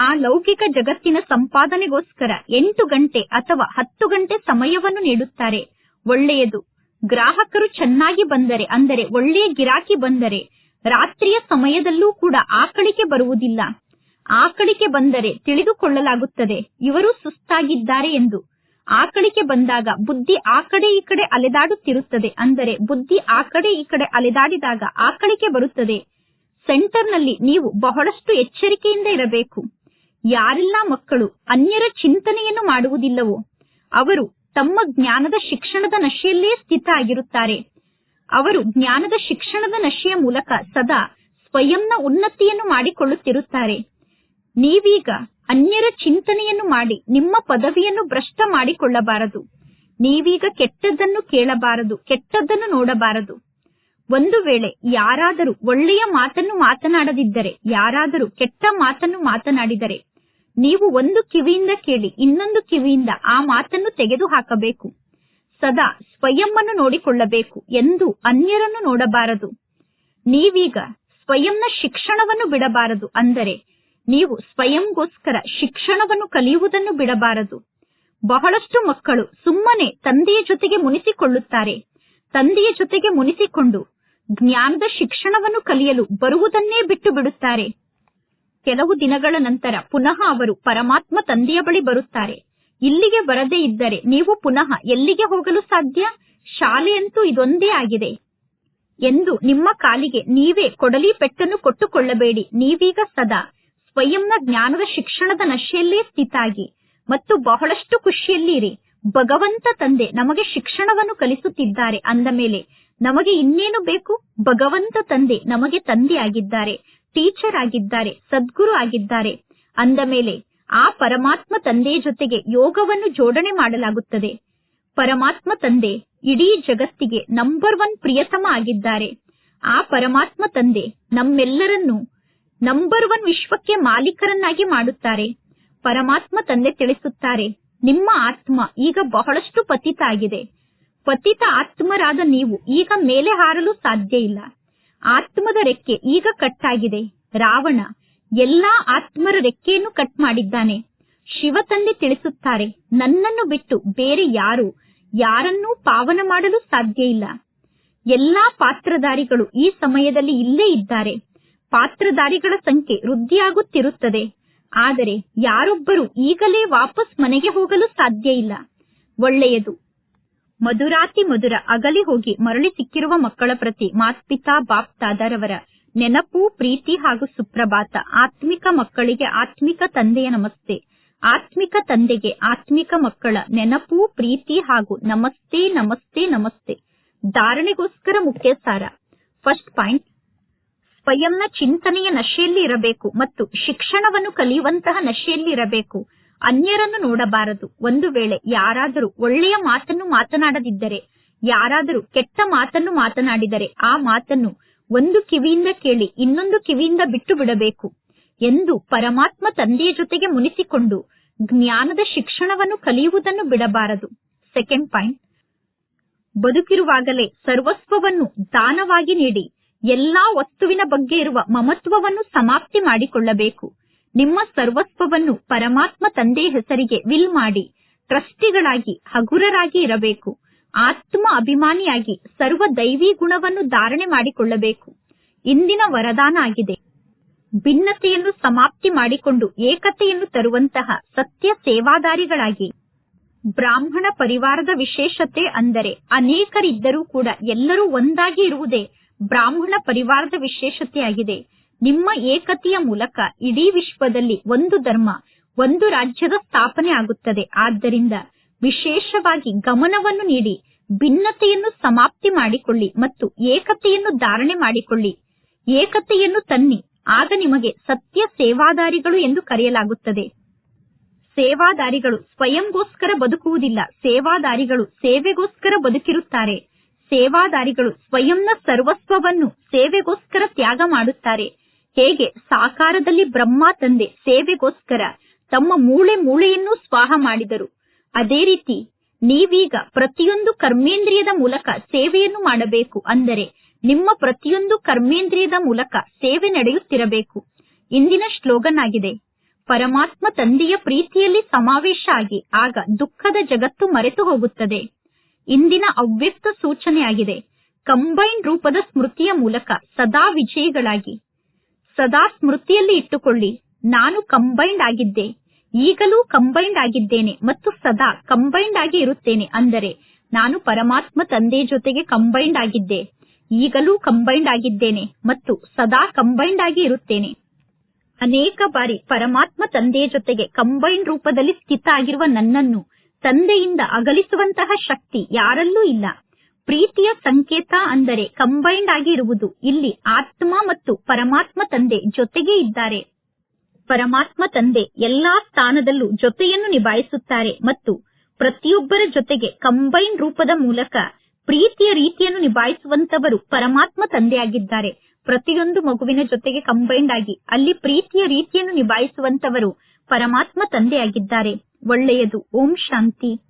ಆ ಲೌಕಿಕ ಜಗತ್ತಿನ ಸಂಪಾದನೆಗೋಸ್ಕರ ಎಂಟು ಗಂಟೆ ಅಥವಾ ಹತ್ತು ಗಂಟೆ ಸಮಯವನ್ನು ನೀಡುತ್ತಾರೆ. ಒಳ್ಳೆಯದು. ಗ್ರಾಹಕರು ಚೆನ್ನಾಗಿ ಬಂದರೆ, ಅಂದರೆ ಒಳ್ಳೆಯ ಗಿರಾಕಿ ಬಂದರೆ, ರಾತ್ರಿಯ ಸಮಯದಲ್ಲೂ ಕೂಡ ಆಕಳಿಕೆ ಬರುವುದಿಲ್ಲ. ಆಕಳಿಕೆ ಬಂದರೆ ತಿಳಿದುಕೊಳ್ಳಲಾಗುತ್ತದೆ, ಇವರು ಸುಸ್ತಾಗಿದ್ದಾರೆ ಎಂದು. ಆಕಳಿಕೆ ಬಂದಾಗ ಬುದ್ಧಿ ಆ ಕಡೆ ಈ ಕಡೆ ಅಲೆದಾಡುತ್ತಿರುತ್ತದೆ, ಅಂದರೆ ಬುದ್ಧಿ ಆ ಕಡೆ ಈ ಕಡೆ ಅಲೆದಾಡಿದಾಗ ಆಕಳಿಕೆ ಬರುತ್ತದೆ. ಸೆಂಟರ್ನಲ್ಲಿ ನೀವು ಬಹಳಷ್ಟು ಎಚ್ಚರಿಕೆಯಿಂದ ಇರಬೇಕು. ಯಾರೆಲ್ಲ ಮಕ್ಕಳು ಅನ್ಯರ ಚಿಂತನೆಯನ್ನು ಮಾಡುವುದಿಲ್ಲವೋ, ಅವರು ತಮ್ಮ ಜ್ಞಾನದ ಶಿಕ್ಷಣದ ನಶೆಯಲ್ಲೇ ಸ್ಥಿತ ಆಗಿರುತ್ತಾರೆ ಅವರು ಜ್ಞಾನದ ಶಿಕ್ಷಣದ ನಶೆಯ ಮೂಲಕ ಸದಾ ಸ್ವಯಂನ ಉನ್ನತಿಯನ್ನು ಮಾಡಿಕೊಳ್ಳುತ್ತಿರುತ್ತಾರೆ. ನೀವೀಗ ಅನ್ಯರ ಚಿಂತನೆಯನ್ನು ಮಾಡಿ ನಿಮ್ಮ ಪದವಿಯನ್ನು ಭ್ರಷ್ಟ ಮಾಡಿಕೊಳ್ಳಬಾರದು. ನೀವೀಗ ಕೆಟ್ಟದ್ದನ್ನು ಕೇಳಬಾರದು, ಕೆಟ್ಟದ್ದನ್ನು ನೋಡಬಾರದು. ಒಂದು ವೇಳೆ ಯಾರಾದರೂ ಒಳ್ಳೆಯ ಮಾತನ್ನು ಮಾತನಾಡದಿದ್ದರೆ, ಯಾರಾದರೂ ಕೆಟ್ಟ ಮಾತನ್ನು ಮಾತನಾಡಿದರೆ ನೀವು ಒಂದು ಕಿವಿಯಿಂದ ಕೇಳಿ, ಇನ್ನೊಂದು ಕಿವಿಯಿಂದ ಆ ಮಾತನ್ನು ತೆಗೆದು ಹಾಕಬೇಕು ಸದಾ ಸ್ವಯಂವನ್ನು ನೋಡಿಕೊಳ್ಳಬೇಕು ಎಂದು ಅನ್ಯರನ್ನು ನೋಡಬಾರದು. ನೀವೀಗ ಸ್ವಯಂನ ಶಿಕ್ಷಣವನ್ನು ಬಿಡಬಾರದು ಅಂದರೆ ನೀವು ಸ್ವಯಂಗೋಸ್ಕರ ಶಿಕ್ಷಣವನ್ನು ಕಲಿಯುವುದನ್ನು ಬಿಡಬಾರದು. ಬಹಳಷ್ಟು ಮಕ್ಕಳು ಸುಮ್ಮನೆ ತಂದೆಯ ಜೊತೆಗೆ ಮುನಿಸಿಕೊಳ್ಳುತ್ತಾರೆ. ತಂದೆಯ ಜೊತೆಗೆ ಮುನಿಸಿಕೊಂಡು ಜ್ಞಾನದ ಶಿಕ್ಷಣವನ್ನು ಕಲಿಯಲು ಬರುವುದನ್ನೇ ಬಿಟ್ಟು ಬಿಡುತ್ತಾರೆ. ಕೆಲವು ದಿನಗಳ ನಂತರ ಪುನಃ ಅವರು ಪರಮಾತ್ಮ ತಂದೆಯ ಬಳಿ ಬರುತ್ತಾರೆ. ಇಲ್ಲಿಗೆ ಬರದೇ ಇದ್ದರೆ ನೀವು ಪುನಃ ಎಲ್ಲಿಗೆ ಹೋಗಲು ಸಾಧ್ಯ? ಶಾಲೆಯಂತೂ ಇದೊಂದೇ ಆಗಿದೆ. ಎಂದು ನಿಮ್ಮ ಕಾಲಿಗೆ ನೀವೇ ಕೊಡಲಿ ಪೆಟ್ಟನ್ನು ಕೊಟ್ಟುಕೊಳ್ಳಬೇಡಿ. ನೀವೀಗ ಸದಾ ಸ್ವಯಂನ ಜ್ಞಾನದ ಶಿಕ್ಷಣದ ನಶೆಯಲ್ಲೇ ಸ್ಥಿತಾಗಿ ಮತ್ತು ಬಹಳಷ್ಟು ಖುಷಿಯಲ್ಲಿರಿ. ಭಗವಂತ ತಂದೆ ನಮಗೆ ಶಿಕ್ಷಣವನ್ನು ಕಲಿಸುತ್ತಿದ್ದಾರೆ. ಅಂದ ಮೇಲೆ, ನಮಗೆ ಇನ್ನೇನು ಬೇಕು? ಭಗವಂತ ತಂದೆ ನಮಗೆ ತಂದೆ ಆಗಿದ್ದಾರೆ ಟೀಚರ್ ಆಗಿದ್ದಾರೆ, ಸದ್ಗುರು ಆಗಿದ್ದಾರೆ. ಅಂದ ಮೇಲೆ ಆ ಪರಮಾತ್ಮ ತಂದೆಯ ಜೊತೆಗೆ ಯೋಗವನ್ನು ಜೋಡಣೆ ಮಾಡಲಾಗುತ್ತದೆ. ಪರಮಾತ್ಮ ತಂದೆ ಇಡೀ ಜಗತ್ತಿಗೆ ನಂಬರ್ ಒನ್ ಪ್ರಿಯತಮ ಆಗಿದ್ದಾರೆ. ಆ ಪರಮಾತ್ಮ ತಂದೆ ನಮ್ಮೆಲ್ಲರನ್ನೂ ನಂಬರ್ ಒನ್ ವಿಶ್ವಕ್ಕೆ ಮಾಲೀಕರನ್ನಾಗಿ ಮಾಡುತ್ತಾರೆ. ಪರಮಾತ್ಮ ತಂದೆ ತಿಳಿಸುತ್ತಾರೆ, ನಿಮ್ಮ ಆತ್ಮ ಈಗ ಬಹಳಷ್ಟು ಪತಿತ ಆಗಿದೆ ಪತಿತ ಆತ್ಮರಾದ ನೀವು ಈಗ ಮೇಲೆ ಹಾರಲು ಸಾಧ್ಯ ಇಲ್ಲ. ಆತ್ಮದ ರೆಕ್ಕೆ ಈಗ ಕಟ್ಟಾಗಿದೆ ರಾವಣ ಎಲ್ಲಾ ಆತ್ಮರ ರೆಕ್ಕೆಯನ್ನು ಕಟ್ ಮಾಡಿದ್ದಾನೆ. ಶಿವ ತಂದೆ ತಿಳಿಸುತ್ತಾರೆ, ನನ್ನನ್ನು ಬಿಟ್ಟು ಬೇರೆ ಯಾರು, ಯಾರನ್ನೂ ಪಾವನ ಮಾಡಲು ಸಾಧ್ಯ ಇಲ್ಲ. ಎಲ್ಲಾ ಪಾತ್ರಧಾರಿಗಳು ಈ ಸಮಯದಲ್ಲಿ ಇಲ್ಲೇ ಇದ್ದಾರೆ. ಪಾತ್ರಧಾರಿಗಳ ಸಂಖ್ಯೆ ವೃದ್ಧಿಯಾಗುತ್ತಿರುತ್ತದೆ. ಆದರೆ ಯಾರೊಬ್ಬರು ಈಗಲೇ ವಾಪಸ್ ಮನೆಗೆ ಹೋಗಲು ಸಾಧ್ಯ ಇಲ್ಲ. ಒಳ್ಳೆಯದು ಮಧುರಾತಿ ಮಧುರ ಅಗಲಿ ಹೋಗಿ ಮರಳಿ ಸಿಕ್ಕಿರುವ ಮಕ್ಕಳ ಪ್ರತಿ ಮಾತ್ಪಿತಾ ಬಾಪ್ ದಾದಾರವರ ನೆನಪು, ಪ್ರೀತಿ ಹಾಗೂ ಸುಪ್ರಭಾತ. ಆತ್ಮಿಕ ಮಕ್ಕಳಿಗೆ ಆತ್ಮಿಕ ತಂದೆಯ ನಮಸ್ತೆ. ಆತ್ಮಿಕ ತಂದೆಗೆ ಆತ್ಮಿಕ ಮಕ್ಕಳ ನೆನಪು, ಪ್ರೀತಿ ಹಾಗೂ ನಮಸ್ತೆ ನಮಸ್ತೆ ನಮಸ್ತೆ. ಧಾರಣೆಗೋಸ್ಕರ ಮುಖ್ಯ ಸಾರ ಫಸ್ಟ್ ಪಾಯಿಂಟ್. ಸ್ವಯಂನ ಚಿಂತನೆಯ ನಶೆಯಲ್ಲಿ ಇರಬೇಕು ಮತ್ತು ಶಿಕ್ಷಣವನ್ನು ಕಲಿಯುವಂತಹ ನಶೆಯಲ್ಲಿ ಇರಬೇಕು. ಅನ್ಯರನ್ನು ನೋಡಬಾರದು. ಒಂದು ವೇಳೆ ಯಾರಾದರೂ ಒಳ್ಳೆಯ ಮಾತನ್ನು ಮಾತನಾಡದಿದ್ದರೆ, ಯಾರಾದರೂ ಕೆಟ್ಟ ಮಾತನ್ನು ಮಾತನಾಡಿದರೆ, ಆ ಮಾತನ್ನು ಒಂದು ಕಿವಿಯಿಂದ ಕೇಳಿ ಇನ್ನೊಂದು ಕಿವಿಯಿಂದ ಬಿಟ್ಟು ಬಿಡಬೇಕು ಎಂದು ಪರಮಾತ್ಮ ತಂದೆಯ ಜೊತೆಗೆ ಮುನಿಸಿಕೊಂಡು ಜ್ಞಾನದ ಶಿಕ್ಷಣವನ್ನು ಕಲಿಯುವುದನ್ನು ಬಿಡಬಾರದು. ಸೆಕೆಂಡ್ ಪಾಯಿಂಟ್ ಬದುಕಿರುವಾಗಲೇ ಸರ್ವಸ್ವವನ್ನು ದಾನವಾಗಿ ನೀಡಿ, ಎಲ್ಲಾ ವಸ್ತುವಿನ ಬಗ್ಗೆ ಇರುವ ಮಮತ್ವವನ್ನು ಸಮಾಪ್ತಿ ಮಾಡಿಕೊಳ್ಳಬೇಕು. ನಿಮ್ಮ ಸರ್ವಸ್ವವನ್ನು ಪರಮಾತ್ಮ ತಂದೆ ಹೆಸರಿಗೆ ವಿಲ್ ಮಾಡಿ ಟ್ರಸ್ಟಿಗಳಾಗಿ ಹಗುರರಾಗಿ ಇರಬೇಕು. ಆತ್ಮ ಅಭಿಮಾನಿಯಾಗಿ ಸರ್ವ ದೈವಿ ಗುಣವನ್ನು ಧಾರಣೆ ಮಾಡಿಕೊಳ್ಳಬೇಕು. ಇಂದಿನ ವರದಾನ ಆಗಿದೆ. ಭಿನ್ನತೆಯನ್ನು ಸಮಾಪ್ತಿ ಮಾಡಿಕೊಂಡು ಏಕತೆಯನ್ನು ತರುವಂತಹ ಸತ್ಯ ಸೇವಾದಾರಿಗಳಾಗಿ. ಬ್ರಾಹ್ಮಣ ಪರಿವಾರದ ವಿಶೇಷತೆ ಅಂದರೆ ಅನೇಕರಿದ್ದರೂ ಕೂಡ ಎಲ್ಲರೂ ಒಂದಾಗಿ ಇರುವುದೇ ಬ್ರಾಹ್ಮಣ ಪರಿವಾರದ ವಿಶೇಷತೆಯಾಗಿದೆ ನಿಮ್ಮ ಏಕತೆಯ ಮೂಲಕ ಇಡೀ ವಿಶ್ವದಲ್ಲಿ ಒಂದು ಧರ್ಮ, ಒಂದು ರಾಜ್ಯದ ಸ್ಥಾಪನೆ ಆಗುತ್ತದೆ. ಆದ್ದರಿಂದ ವಿಶೇಷವಾಗಿ ಗಮನವನ್ನು ನೀಡಿ, ಭಿನ್ನತೆಯನ್ನು ಸಮಾಪ್ತಿ ಮಾಡಿಕೊಳ್ಳಿ ಮತ್ತು ಏಕತೆಯನ್ನು ಧಾರಣೆ ಮಾಡಿಕೊಳ್ಳಿ. ಏಕತೆಯನ್ನು ತನ್ನಿ, ಆಗ ನಿಮಗೆ ಸತ್ಯ ಸೇವಾದಾರಿಗಳು ಎಂದು ಕರೆಯಲಾಗುತ್ತದೆ. ಸೇವಾದಾರಿಗಳು ಸ್ವಯಂಗೋಸ್ಕರ ಬದುಕುವುದಿಲ್ಲ. ಸೇವಾದಾರಿಗಳು ಸೇವೆಗೋಸ್ಕರ ಬದುಕಿರುತ್ತಾರೆ. ಸೇವಾದಾರಿಗಳು ಸ್ವಯಂನ ಸರ್ವಸ್ವವನ್ನು ಸೇವೆಗೋಸ್ಕರ ತ್ಯಾಗ ಮಾಡುತ್ತಾರೆ. ಹೇಗೆ ಸಾಕಾರದಲ್ಲಿ ಬ್ರಹ್ಮ ತಂದೆ ಸೇವೆಗೋಸ್ಕರ ತಮ್ಮ ಮೂಳೆ ಮೂಳೆಯನ್ನು ಸ್ವಾಹ ಮಾಡಿದರು. ಅದೇ ರೀತಿ ನೀವೀಗ ಪ್ರತಿಯೊಂದು ಕರ್ಮೇಂದ್ರಿಯದ ಮೂಲಕ ಸೇವೆಯನ್ನು ಮಾಡಬೇಕು ಅಂದರೆ ನಿಮ್ಮ ಪ್ರತಿಯೊಂದು ಕರ್ಮೇಂದ್ರಿಯದ ಮೂಲಕ ಸೇವೆ ನಡೆಯುತ್ತಿರಬೇಕು. ಇಂದಿನ ಶ್ಲೋಗನ್ ಆಗಿದೆ ಪರಮಾತ್ಮ ತಂದೆಯ ಪ್ರೀತಿಯಲ್ಲಿ ಸಮಾವೇಶ ಆಗಿ ಆಗ ದುಃಖದ ಜಗತ್ತು ಮರೆತು ಹೋಗುತ್ತದೆ. ಇಂದಿನ ಅವ್ಯಕ್ತ ಸೂಚನೆಯಾಗಿದೆ. ಕಂಬೈನ್ ರೂಪದ ಸ್ಮೃತಿಯ ಮೂಲಕ ಸದಾ ವಿಜಯಿಗಳಾಗಿ ಸದಾ ಸ್ಮೃತಿಯಲ್ಲಿ ಇಟ್ಟುಕೊಳ್ಳಿ. ನಾನು ಕಂಬೈನ್ಡ್ ಆಗಿದ್ದೆ. ಈಗಲೂ ಕಂಬೈನ್ಡ್ ಆಗಿದ್ದೇನೆ ಮತ್ತು ಸದಾ ಕಂಬೈನ್ಡ್ ಆಗಿ ಇರುತ್ತೇನೆ ಅಂದರೆ ನಾನು ಪರಮಾತ್ಮ ತಂದೆ ಜೊತೆಗೆ ಕಂಬೈನ್ಡ್ ಆಗಿದ್ದೆ. ಈಗಲೂ ಕಂಬೈನ್ಡ್ ಆಗಿದ್ದೇನೆ ಮತ್ತು ಸದಾ ಕಂಬೈನ್ಡ್ ಆಗಿ ಇರುತ್ತೇನೆ. ಅನೇಕ ಬಾರಿ ಪರಮಾತ್ಮ ತಂದೆಯ ಜೊತೆಗೆ ಕಂಬೈನ್ಡ್ ರೂಪದಲ್ಲಿ ಸ್ಥಿತ ಆಗಿರುವ ನನ್ನನ್ನು ತಂದೆಯಿಂದ ಅಗಲಿಸುವಂತಹ ಶಕ್ತಿ ಯಾರಲ್ಲೂ ಇಲ್ಲ. ಪ್ರೀತಿಯ ಸಂಕೇತ ಅಂದರೆ ಕಂಬೈಂಡ್ ಆಗಿ ಇರುವುದು. ಇಲ್ಲಿ ಆತ್ಮ ಮತ್ತು ಪರಮಾತ್ಮ ತಂದೆ ಜೊತೆಗೆ ಇದ್ದಾರೆ. ಪರಮಾತ್ಮ ತಂದೆ ಎಲ್ಲಾ ಸ್ಥಾನದಲ್ಲೂ ಜೊತೆಯನ್ನು ನಿಭಾಯಿಸುತ್ತಾರೆ ಮತ್ತು ಪ್ರತಿಯೊಬ್ಬರ ಜೊತೆಗೆ ಕಂಬೈನ್ ರೂಪದ ಮೂಲಕ ಪ್ರೀತಿಯ ರೀತಿಯನ್ನು ನಿಭಾಯಿಸುವಂತವರು ಪರಮಾತ್ಮ ತಂದೆಯಾಗಿದ್ದಾರೆ. ಪ್ರತಿಯೊಂದು ಮಗುವಿನ ಜೊತೆಗೆ ಕಂಬೈಂಡ್ ಆಗಿ ಅಲ್ಲಿ ಪ್ರೀತಿಯ ರೀತಿಯನ್ನು ನಿಭಾಯಿಸುವಂತವರು ಪರಮಾತ್ಮ ತಂದೆಯಾಗಿದ್ದಾರೆ. ಒಳ್ಳೆಯದು. ಓಂ ಶಾಂತಿ.